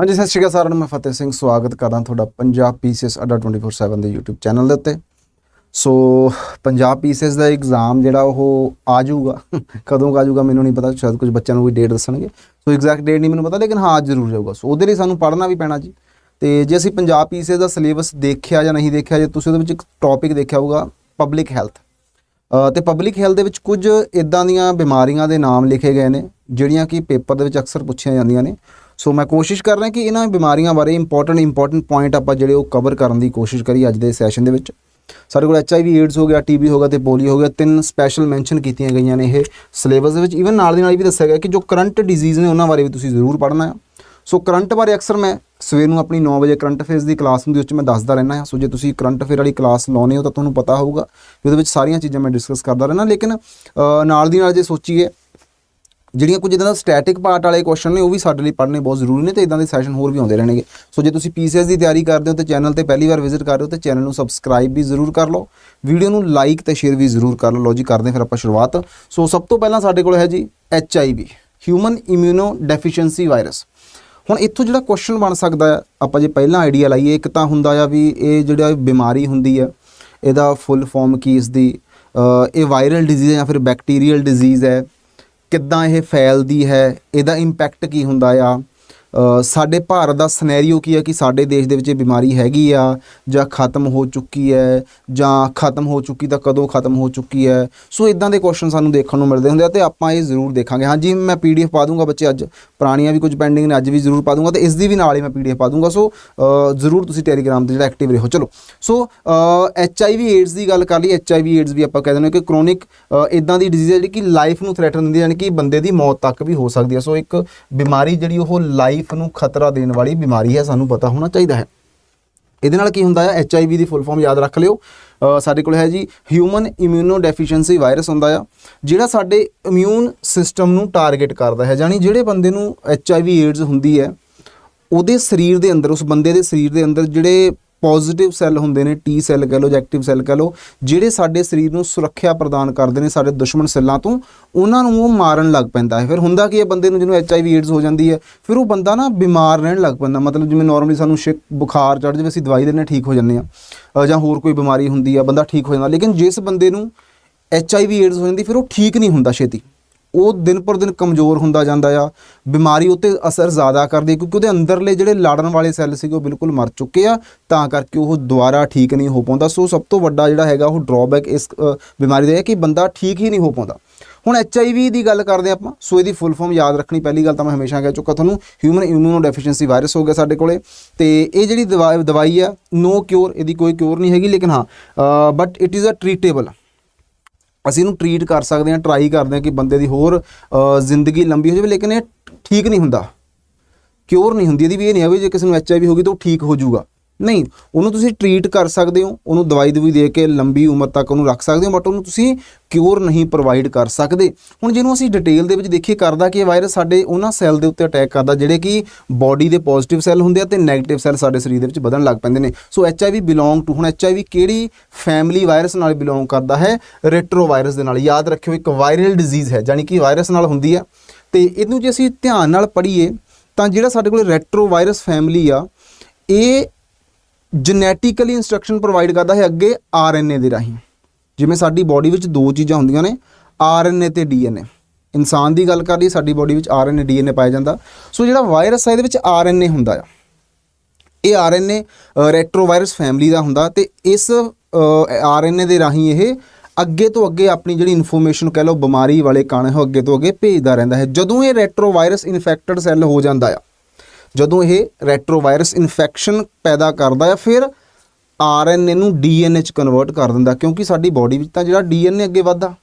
ਹਾਂਜੀ ਸਤਿ ਸ਼੍ਰੀ ਅਕਾਲ ਸਾਰਿਆਂ ਨੂੰ। ਮੈਂ ਫਤਿਹ ਸਿੰਘ। ਸਵਾਗਤ ਕਰਦਾ ਤੁਹਾਡਾ ਪੰਜਾਬ ਪੀਸੀਐਸ ਅੱਡਾ 24/7 ਦੇ YouTube ਚੈਨਲ ਦੇ ਉੱਤੇ। ਸੋ ਪੰਜਾਬ ਪੀਸੀਐਸ ਦਾ ਐਗਜ਼ਾਮ ਜਿਹੜਾ ਉਹ ਆ ਜਾਊਗਾ। ਕਦੋਂ ਕੁ ਆ ਜਾਊਗਾ ਮੈਨੂੰ ਨਹੀਂ ਪਤਾ। ਸ਼ਾਇਦ ਕੁਝ ਬੱਚਿਆਂ ਨੂੰ ਵੀ ਡੇਟ ਦੱਸਣਗੇ। ਸੋ ਐਗਜ਼ੈਕਟ ਡੇਟ ਨਹੀਂ ਮੈਨੂੰ ਪਤਾ ਲੇਕਿਨ ਹਾਂ ਜ਼ਰੂਰ ਜਾਊਗਾ। ਸੋ ਉਹਦੇ ਲਈ ਸਾਨੂੰ ਪੜ੍ਹਨਾ ਵੀ ਪੈਣਾ ਜੀ। ਤੇ ਜੇ ਅਸੀਂ ਪੰਜਾਬ ਪੀਸੀਐਸ ਦਾ ਸਿਲੇਬਸ ਦੇਖਿਆ ਜਾਂ ਨਹੀਂ ਦੇਖਿਆ ਜੇ ਤੁਸੀਂ ਉਹਦੇ ਵਿੱਚ ਇੱਕ ਟੌਪਿਕ ਦੇਖਿਆ ਹੋਊਗਾ ਪਬਲਿਕ ਹੈਲਥ ਅ, ਤੇ ਪਬਲਿਕ ਹੈਲਥ ਦੇ ਵਿੱਚ ਕੁਝ ਇਦਾਂ ਦੀਆਂ ਬਿਮਾਰੀਆਂ ਦੇ ਨਾਮ ਲਿਖੇ ਗਏ ਨੇ ਜਿਹੜੀਆਂ ਕਿ ਪੇਪਰ ਦੇ ਵਿੱਚ ਅਕਸਰ ਪੁੱਛੀਆਂ ਜਾਂਦੀਆਂ ਨੇ। ਸੋ ਮੈਂ ਕੋਸ਼ਿਸ਼ ਕਰ ਰਿਹਾ ਕਿ ਇਹਨਾਂ ਬਿਮਾਰੀਆਂ ਬਾਰੇ ਇੰਪੋਰਟੈਂਟ ਇੰਪੋਰਟੈਂਟ ਪੁਆਇੰਟ ਆਪਾਂ ਜਿਹੜੇ ਉਹ ਕਵਰ ਕਰਨ ਦੀ ਕੋਸ਼ਿਸ਼ ਕਰੀ ਅੱਜ ਦੇ ਸੈਸ਼ਨ ਦੇ ਵਿੱਚ। ਸਾਡੇ ਕੋਲ ਐਚਆਈਵੀ ਏਡਸ ਹੋ ਗਿਆ ਟੀਬੀ ਹੋ ਗਿਆ ਤੇ ਪੋਲੀਓ ਹੋ ਗਿਆ, ਤਿੰਨ ਸਪੈਸ਼ਲ ਮੈਂਸ਼ਨ ਕੀਤੀਆਂ ਗਈਆਂ ਨੇ ਇਹ ਸਿਲੇਬਸ ਦੇ ਵਿੱਚ। ਇਵਨ ਨਾਲ ਦੀ ਨਾਲ ਵੀ ਦੱਸਿਆ ਗਿਆ ਕਿ ਜੋ ਕਰੰਟ ਡਿਜ਼ੀਜ਼ ਨੇ ਉਹਨਾਂ ਬਾਰੇ ਵੀ ਤੁਸੀਂ ਜ਼ਰੂਰ ਪੜ੍ਹਨਾ ਹੈ। ਸੋ ਕਰੰਟ ਬਾਰੇ ਅਕਸਰ ਮੈਂ ਸਵੇਰ ਨੂੰ ਆਪਣੀ 9 ਵਜੇ ਕਰੰਟ ਅਫੇਅਰਸ ਦੀ ਕਲਾਸ ਹੁੰਦੀ, ਉਸ 'ਚ ਮੈਂ ਦੱਸਦਾ ਰਹਿਣਾ ਹਾਂ। ਸੋ ਜੇ ਤੁਸੀਂ ਕਰੰਟ ਅਫੇਅਰ ਵਾਲੀ ਕਲਾਸ ਲਾਉਨੇ ਹੋ ਤਾਂ ਤੁਹਾਨੂੰ ਪਤਾ ਹੋਊਗਾ ਕਿ ਉਹਦੇ ਵਿੱਚ ਸਾਰੀਆਂ ਚੀਜ਼ਾਂ ਮੈਂ ਡਿਸਕਸ ਕਰਦਾ ਰਹਿਣਾ ਲੇਕਿਨ ਨਾਲ ਦੀ ਨਾਲ ਜੇ ਸੋਚੀਏ ਜਿਹੜੀਆਂ ਕੁਝ ਇਦਾਂ ਦਾ ਸਟੈਟਿਕ ਪਾਰਟ ਵਾਲੇ ਕੁਐਸਚਨ ਨੇ, ਉਹ ਵੀ ਸਾਡੇ ਲਈ ਪੜ੍ਹਨੇ ਬਹੁਤ ਜ਼ਰੂਰੀ ਨੇ ਤੇ ਇਦਾਂ ਦੇ ਸੈਸ਼ਨ ਹੋਰ ਵੀ ਆਉਂਦੇ ਰਹਿਣਗੇ। ਸੋ ਜੇ ਤੁਸੀਂ ਪੀਸੀਐਸ ਦੀ ਤਿਆਰੀ ਕਰਦੇ ਹੋ ਤੇ ਚੈਨਲ ਤੇ ਪਹਿਲੀ ਵਾਰ ਵਿਜ਼ਿਟ ਕਰ ਰਹੇ ਹੋ ਤੇ ਚੈਨਲ ਨੂੰ ਸਬਸਕ੍ਰਾਈਬ ਵੀ ਜ਼ਰੂਰ ਕਰ ਲਓ। ਵੀਡੀਓ ਨੂੰ ਲਾਈਕ ਤੇ ਸ਼ੇਅਰ ਵੀ ਜ਼ਰੂਰ ਕਰ ਲਓ। ਲਓ ਜੀ, ਕਰਦੇ ਹਾਂ ਫਿਰ ਆਪਾਂ ਸ਼ੁਰੂਆਤ। ਸੋ ਸਭ ਤੋਂ ਪਹਿਲਾਂ ਸਾਡੇ ਕੋਲ ਹੈ ਜੀ HIV human immunodeficiency virus ਹੁਣ ਇੱਥੋਂ ਜਿਹੜਾ ਕੁਐਸਚਨ ਬਣ ਸਕਦਾ ਹੈ, ਆਪਾਂ ਜੇ ਪਹਿਲਾਂ ਆਈਡੀਆ ਲਾਈਏ, ਇੱਕ ਤਾਂ ਹੁੰਦਾ ਆ ਵੀ ਇਹ ਜਿਹੜਾ ਬਿਮਾਰੀ ਹੁੰਦੀ ਆ ਇਹਦਾ ਫੁੱਲ ਫਾਰਮ ਕੀ ਇਸ ਦੀ ਇਹ ਵਾਇਰਲ ਡਿਜ਼ੀਜ਼ ਹੈ ਜਾਂ ਫਿਰ ਬੈਕਟੀਰੀਅਲ ਡਿਜ਼ੀਜ਼ ਹੈ ਕਿੱਦਾਂ ਇਹ ਫੈਲਦੀ ਹੈ ਇਹਦਾ ਇੰਪੈਕਟ ਕੀ ਹੁੰਦਾ ਆ? ਸਾਡੇ ਭਾਰਤ ਦਾ ਸਿਨੈਰੀਓ ਕੀ ਹੈ ਕਿ ਸਾਡੇ ਦੇਸ਼ ਦੇ ਵਿੱਚ ਇਹ ਬਿਮਾਰੀ ਹੈਗੀ ਆ, ਜਾਂ ਖਤਮ ਹੋ ਚੁੱਕੀ ਹੈ, ਜਾਂ ਖਤਮ ਹੋ ਚੁੱਕੀ ਤਾਂ ਕਦੋਂ ਖਤਮ ਹੋ ਚੁੱਕੀ ਹੈ? ਸੋ ਇਦਾਂ ਦੇ ਕੁਐਸਚਨ ਸਾਨੂੰ ਦੇਖਣ ਨੂੰ ਮਿਲਦੇ ਹੁੰਦੇ ਆ ਤੇ ਆਪਾਂ ਇਹ ਜ਼ਰੂਰ ਦੇਖਾਂਗੇ। ਹਾਂਜੀ, ਮੈਂ ਪੀਡੀਐਫ ਪਾ ਦੂੰਗਾ ਬੱਚੇ ਅੱਜ। ਪੁਰਾਣੀਆਂ ਵੀ ਕੁਝ ਪੈਂਡਿੰਗ ਨੇ, ਅੱਜ ਵੀ ਜ਼ਰੂਰ ਪਾ ਦੂੰਗਾ ਤੇ ਇਸ ਦੀ ਵੀ ਨਾਲ ਹੀ ਮੈਂ ਪੀਡੀਐਫ ਪਾ ਦੂੰਗਾ। ਸੋ ਜ਼ਰੂਰ ਤੁਸੀਂ ਟੈਲੀਗ੍ਰਾਮ ਤੇ ਜਿਹੜਾ ਐਕਟਿਵ ਰਹੋ। ਚਲੋ, ਸੋ ਐਚਆਈਵੀ ਏਡਸ ਦੀ ਗੱਲ ਕਰ ਲਈ। ਐਚਆਈਵੀ ਏਡਸ ਵੀ ਆਪਾਂ ਕਹਿ ਦਿੰਦੇ ਹਾਂ ਕਿ ਕ੍ਰੋਨਿਕ ਇਦਾਂ ਦੀ ਡਿਜ਼ੀਜ਼ ਹੈ ਜਿਹੜੀ ਕਿ ਲਾਈਫ ਨੂੰ ਥ੍ਰੈਟਨ ਦਿੰਦੀ ਹੈ, ਯਾਨੀ ਕਿ ਬੰਦੇ ਦੀ ਮੌਤ ਤੱਕ ਵੀ ਹੋ ਸਕਦੀ ਹੈ। ਸੋ ਇੱਕ ਬਿਮਾਰੀ ਜਿਹੜੀ ਉਹ ਲਾਈਫ ਨੂੰ ਖਤਰਾ ਦੇਣ ਵਾਲੀ ਬਿਮਾਰੀ ਹੈ, ਸਾਨੂੰ ਪਤਾ ਹੋਣਾ ਚਾਹੀਦਾ ਹੈ। ਇਹਦੇ ਨਾਲ ਕੀ ਹੁੰਦਾ ਹੈ? H I we the full form ਯਾਦ ਰੱਖ ਲਿਓ। ਸਾਡੇ ਕੋਲ ਹੈ ਜੀ ਹਿਊਮਨ ਇਮਿਊਨੋ ਡੈਫੀਸ਼ੀਐਂਸੀ ਵਾਇਰਸ ਹੁੰਦਾ ਆ, ਜਿਹੜਾ ਸਾਡੇ ਇਮਿਊਨ ਸਿਸਟਮ ਨੂੰ ਟਾਰਗੇਟ ਕਰਦਾ ਹੈ। ਯਾਨੀ ਜਿਹੜੇ ਬੰਦੇ ਨੂੰ ਐਚ ਆਈ ਵੀ ਏਡਜ਼ ਹੁੰਦੀ ਹੈ, ਉਹਦੇ ਸਰੀਰ ਦੇ ਅੰਦਰ, ਉਸ ਬੰਦੇ ਦੇ ਸਰੀਰ ਦੇ ਅੰਦਰ ਜਿਹੜੇ ਪੋਜ਼ਿਟਿਵ ਸੈੱਲ ਹੁੰਦੇ ਨੇ ਟੀ ਸੈੱਲ ਕਹ ਲਓ ਜਾਂ ਐਕਟਿਵ ਸੈੱਲ ਕਹ ਲਓ, ਜਿਹੜੇ ਸਾਡੇ ਸਰੀਰ ਨੂੰ ਸੁਰੱਖਿਆ ਪ੍ਰਦਾਨ ਕਰਦੇ ਨੇ, ਸਾਡੇ ਦੁਸ਼ਮਣ ਸੈੱਲਾਂ ਤੋਂ, ਉਹਨਾਂ ਨੂੰ ਉਹ ਮਾਰਨ ਲੱਗ ਪੈਂਦਾ ਹੈ। ਫਿਰ ਹੁੰਦਾ ਕੀ ਹੈ, ਬੰਦੇ ਨੂੰ ਜਿਹਨੂੰ ਐੱਚ ਆਈ ਵੀ ਏਡਸ ਹੋ ਜਾਂਦੀ ਹੈ, ਫਿਰ ਉਹ ਬੰਦਾ ਨਾ ਬਿਮਾਰ ਰਹਿਣ ਲੱਗ ਪੈਂਦਾ। ਮਤਲਬ ਜਿਵੇਂ ਨਾਰਮਲੀ ਸਾਨੂੰ ਛਿੱਕ ਬੁਖਾਰ ਚੜ੍ਹ ਜਾਵੇ, ਅਸੀਂ ਦਵਾਈ ਦਿੰਦੇ ਹਾਂ, ਠੀਕ ਹੋ ਜਾਂਦੇ ਆ ਜਾਂ ਹੋਰ ਕੋਈ ਬਿਮਾਰੀ ਹੁੰਦੀ ਆ ਬੰਦਾ ਠੀਕ ਹੋ ਜਾਂਦਾ। ਲੇਕਿਨ ਜਿਸ ਬੰਦੇ ਨੂੰ ਐੱਚ ਆਈ ਵੀ ਏਡਸ ਹੋ ਜਾਂਦੀ, ਫਿਰ ਉਹ ਠੀਕ ਨਹੀਂ ਹੁੰਦਾ ਛੇਤੀ। ਉਹ ਦਿਨ ਪਰ ਦਿਨ ਕਮਜ਼ੋਰ ਹੁੰਦਾ ਜਾਂਦਾ ਆ, ਬਿਮਾਰੀ ਉੱਤੇ ਅਸਰ ਜ਼ਿਆਦਾ ਕਰਦੀ ਕਿਉਂਕਿ ਉਹਦੇ ਅੰਦਰਲੇ ਜਿਹੜੇ ਲੜਨ ਵਾਲੇ ਸੈੱਲ ਸੀਗੇ ਉਹ ਬਿਲਕੁਲ ਮਰ ਚੁੱਕੇ ਆ, ਤਾਂ ਕਰਕੇ ਉਹ ਦੁਬਾਰਾ ਠੀਕ ਨਹੀਂ ਹੋ ਪਾਉਂਦਾ। ਸੋ ਸਭ ਤੋਂ ਵੱਡਾ ਜਿਹੜਾ ਹੈਗਾ ਉਹ ਡਰਾਬੈਕ ਇਸ ਬਿਮਾਰੀ ਦਾ ਹੈ ਕਿ ਬੰਦਾ ਠੀਕ ਹੀ ਨਹੀਂ ਹੋ ਪਾਉਂਦਾ। ਹੁਣ ਐੱਚ ਆਈ ਵੀ ਦੀ ਗੱਲ ਕਰਦੇ ਆਪਾਂ, ਸੋ ਇਹਦੀ ਫੁੱਲ ਫਾਰਮ ਯਾਦ ਰੱਖਣੀ, ਪਹਿਲੀ ਗੱਲ ਤਾਂ ਮੈਂ ਹਮੇਸ਼ਾ ਕਹਿ ਚੁੱਕਾ ਤੁਹਾਨੂੰ ਹਿਊਮਨ ਇਮਿਊਨੋ ਡੈਫੀਸ਼ੀਐਂਸੀ ਵਾਇਰਸ ਹੋ ਗਿਆ ਸਾਡੇ ਕੋਲੇ, ਤੇ ਇਹ ਜਿਹੜੀ ਦਵਾ- ਦਵਾਈ ਆ ਨੋ ਕਿਉਰ ਇਹਦੀ ਕੋਈ ਕਿਉਰ ਨਹੀਂ ਹੈਗੀ, ਲੇਕਿਨ ਹਾਂ but it is a treatable ਅਸੀਂ ਇਹਨੂੰ ਟਰੀਟ ਕਰ ਸਕਦੇ ਹਾਂ ਟਰਾਈ ਕਰਦੇ ਹਾਂ ਕਿ ਬੰਦੇ ਦੀ ਹੋਰ ਜ਼ਿੰਦਗੀ ਲੰਬੀ ਹੋ ਜਾਵੇ, ਲੇਕਿਨ ਇਹ ਠੀਕ ਨਹੀਂ ਹੁੰਦਾ। ਕਿਉਰ ਨਹੀਂ ਹੁੰਦੀ, ਇਹਦੀ ਵੀ ਇਹ ਨਹੀਂ ਆ ਵੀ ਜੇ ਕਿਸੇ ਨੂੰ ਐਚਆਈਵੀ ਹੋ ਗਈ ਤਾਂ ਉਹ ਠੀਕ ਹੋ ਜਾਊਗਾ। ਨਹੀਂ, ਉਹਨੂੰ ਤੁਸੀਂ ਟਰੀਟ ਕਰ ਸਕਦੇ ਹੋ, ਉਹਨੂੰ ਦਵਾਈ ਦਵਾਈ ਦੇ ਕੇ ਲੰਬੀ ਉਮਰ ਤੱਕ ਉਹਨੂੰ ਰੱਖ ਸਕਦੇ ਹੋ ਬਟ ਉਹਨੂੰ ਤੁਸੀਂ ਕਿਉਰ ਨਹੀਂ ਪ੍ਰੋਵਾਈਡ ਕਰ ਸਕਦੇ। ਹੁਣ ਜਿਹਨੂੰ ਅਸੀਂ ਡਿਟੇਲ ਦੇ ਵਿੱਚ ਦੇਖੀਏ, ਕਰਦਾ ਕਿ ਵਾਇਰਸ ਸਾਡੇ ਉਹਨਾਂ ਸੈੱਲ ਦੇ ਉੱਤੇ ਅਟੈਕ ਕਰਦਾ, ਜਿਹੜੇ ਕਿ ਬਾਡੀ ਦੇ ਪੋਜ਼ਿਟਿਵ ਸੈੱਲ ਹੁੰਦੇ ਆ ਤੇ 네ਗੇਟਿਵ ਸੈੱਲ ਸਾਡੇ ਸਰੀਰ ਦੇ ਵਿੱਚ ਵਧਣ ਲੱਗ ਪੈਂਦੇ ਨੇ। ਸੋ ਐਚਆਈਵੀ ਬਿਲੋਂਗ ਟੂ ਹੁਣ ਐਚਆਈਵੀ ਕਿਹੜੀ ਫੈਮਿਲੀ ਵਾਇਰਸ ਨਾਲ ਬਿਲੋਂਗ ਕਰਦਾ ਹੈ? ਰੈਟਰੋ ਵਾਇਰਸ ਦੇ ਨਾਲ। ਯਾਦ ਰੱਖਿਓ, ਇੱਕ ਵਾਇਰਲ ਡਿਜ਼ੀਜ਼ ਹੈ ਯਾਨੀ ਕਿ ਵਾਇਰਸ ਨਾਲ ਹੁੰਦੀ ਆ। ਤੇ ਇਹਨੂੰ ਜੇ ਅਸੀਂ ਧਿਆਨ ਨਾਲ ਪੜ੍ਹੀਏ, ਤਾਂ ਜਿਹੜਾ ਸਾਡੇ ਕੋਲ ਰੈਟਰੋ ਵਾਇਰਸ ਫੈਮਿਲੀ ਆ, ਇਹ ਜੈਨੇਟਿਕਲੀ ਇਨਸਟਰਕਸ਼ਨ ਪ੍ਰੋਵਾਈਡ ਕਰਦਾ ਹੈ ਅੱਗੇ ਆਰਐਨਏ ਦੇ ਰਾਹੀਂ। ਜਿਵੇਂ ਸਾਡੀ ਬਾਡੀ ਵਿੱਚ ਦੋ ਚੀਜ਼ਾਂ ਹੁੰਦੀਆਂ ਨੇ ਆਰਐਨਏ ਤੇ ਡੀਐਨਏ ਇਨਸਾਨ ਦੀ ਗੱਲ ਕਰ ਲਈ ਸਾਡੀ ਬਾਡੀ ਵਿੱਚ ਆਰਐਨਏ ਡੀਐਨਏ ਪਾਇਆ ਜਾਂਦਾ। ਸੋ ਜਿਹੜਾ ਵਾਇਰਸ ਹੈ ਇਹਦੇ ਵਿੱਚ ਆਰਐਨਏ ਹੁੰਦਾ ਆ। ਇਹ ਆਰਐਨਏ ਰੈਟਰੋਵਾਇਰਸ ਫੈਮਿਲੀ ਦਾ ਹੁੰਦਾ ਤੇ ਇਸ ਆਰਐਨਏ ਦੇ ਰਾਹੀਂ ਇਹ ਅੱਗੇ ਤੋਂ ਅੱਗੇ ਆਪਣੀ ਜਿਹੜੀ ਇਨਫੋਰਮੇਸ਼ਨ ਕਹਿ ਲਓ, ਬਿਮਾਰੀ ਵਾਲੇ ਕਣ ਹੈ, ਉਹ ਅੱਗੇ ਤੋਂ ਅੱਗੇ ਭੇਜਦਾ ਰਹਿੰਦਾ ਹੈ। ਜਦੋਂ ਇਹ ਰੈਟਰੋਵਾਇਰਸ ਇਨਫੈਕਟਡ ਸੈੱਲ ਹੋ ਜਾਂਦਾ ਆ ਜਦੋਂ ਇਹ ਰੈਟਰੋਵਾਇਰਸ ਇਨਫੈਕਸ਼ਨ ਪੈਦਾ ਕਰਦਾ ਆ ਫਿਰ ਆਰਐਨਏ ਨੂੰ ਡੀਐਨਏ ਚ ਕਨਵਰਟ ਕਰ ਦਿੰਦਾ, ਕਿਉਂਕਿ ਸਾਡੀ ਬਾਡੀ ਵਿੱਚ ਤਾਂ ਜਿਹੜਾ ਡੀਐਨਏ ਅੱਗੇ ਵੱਧਦਾ।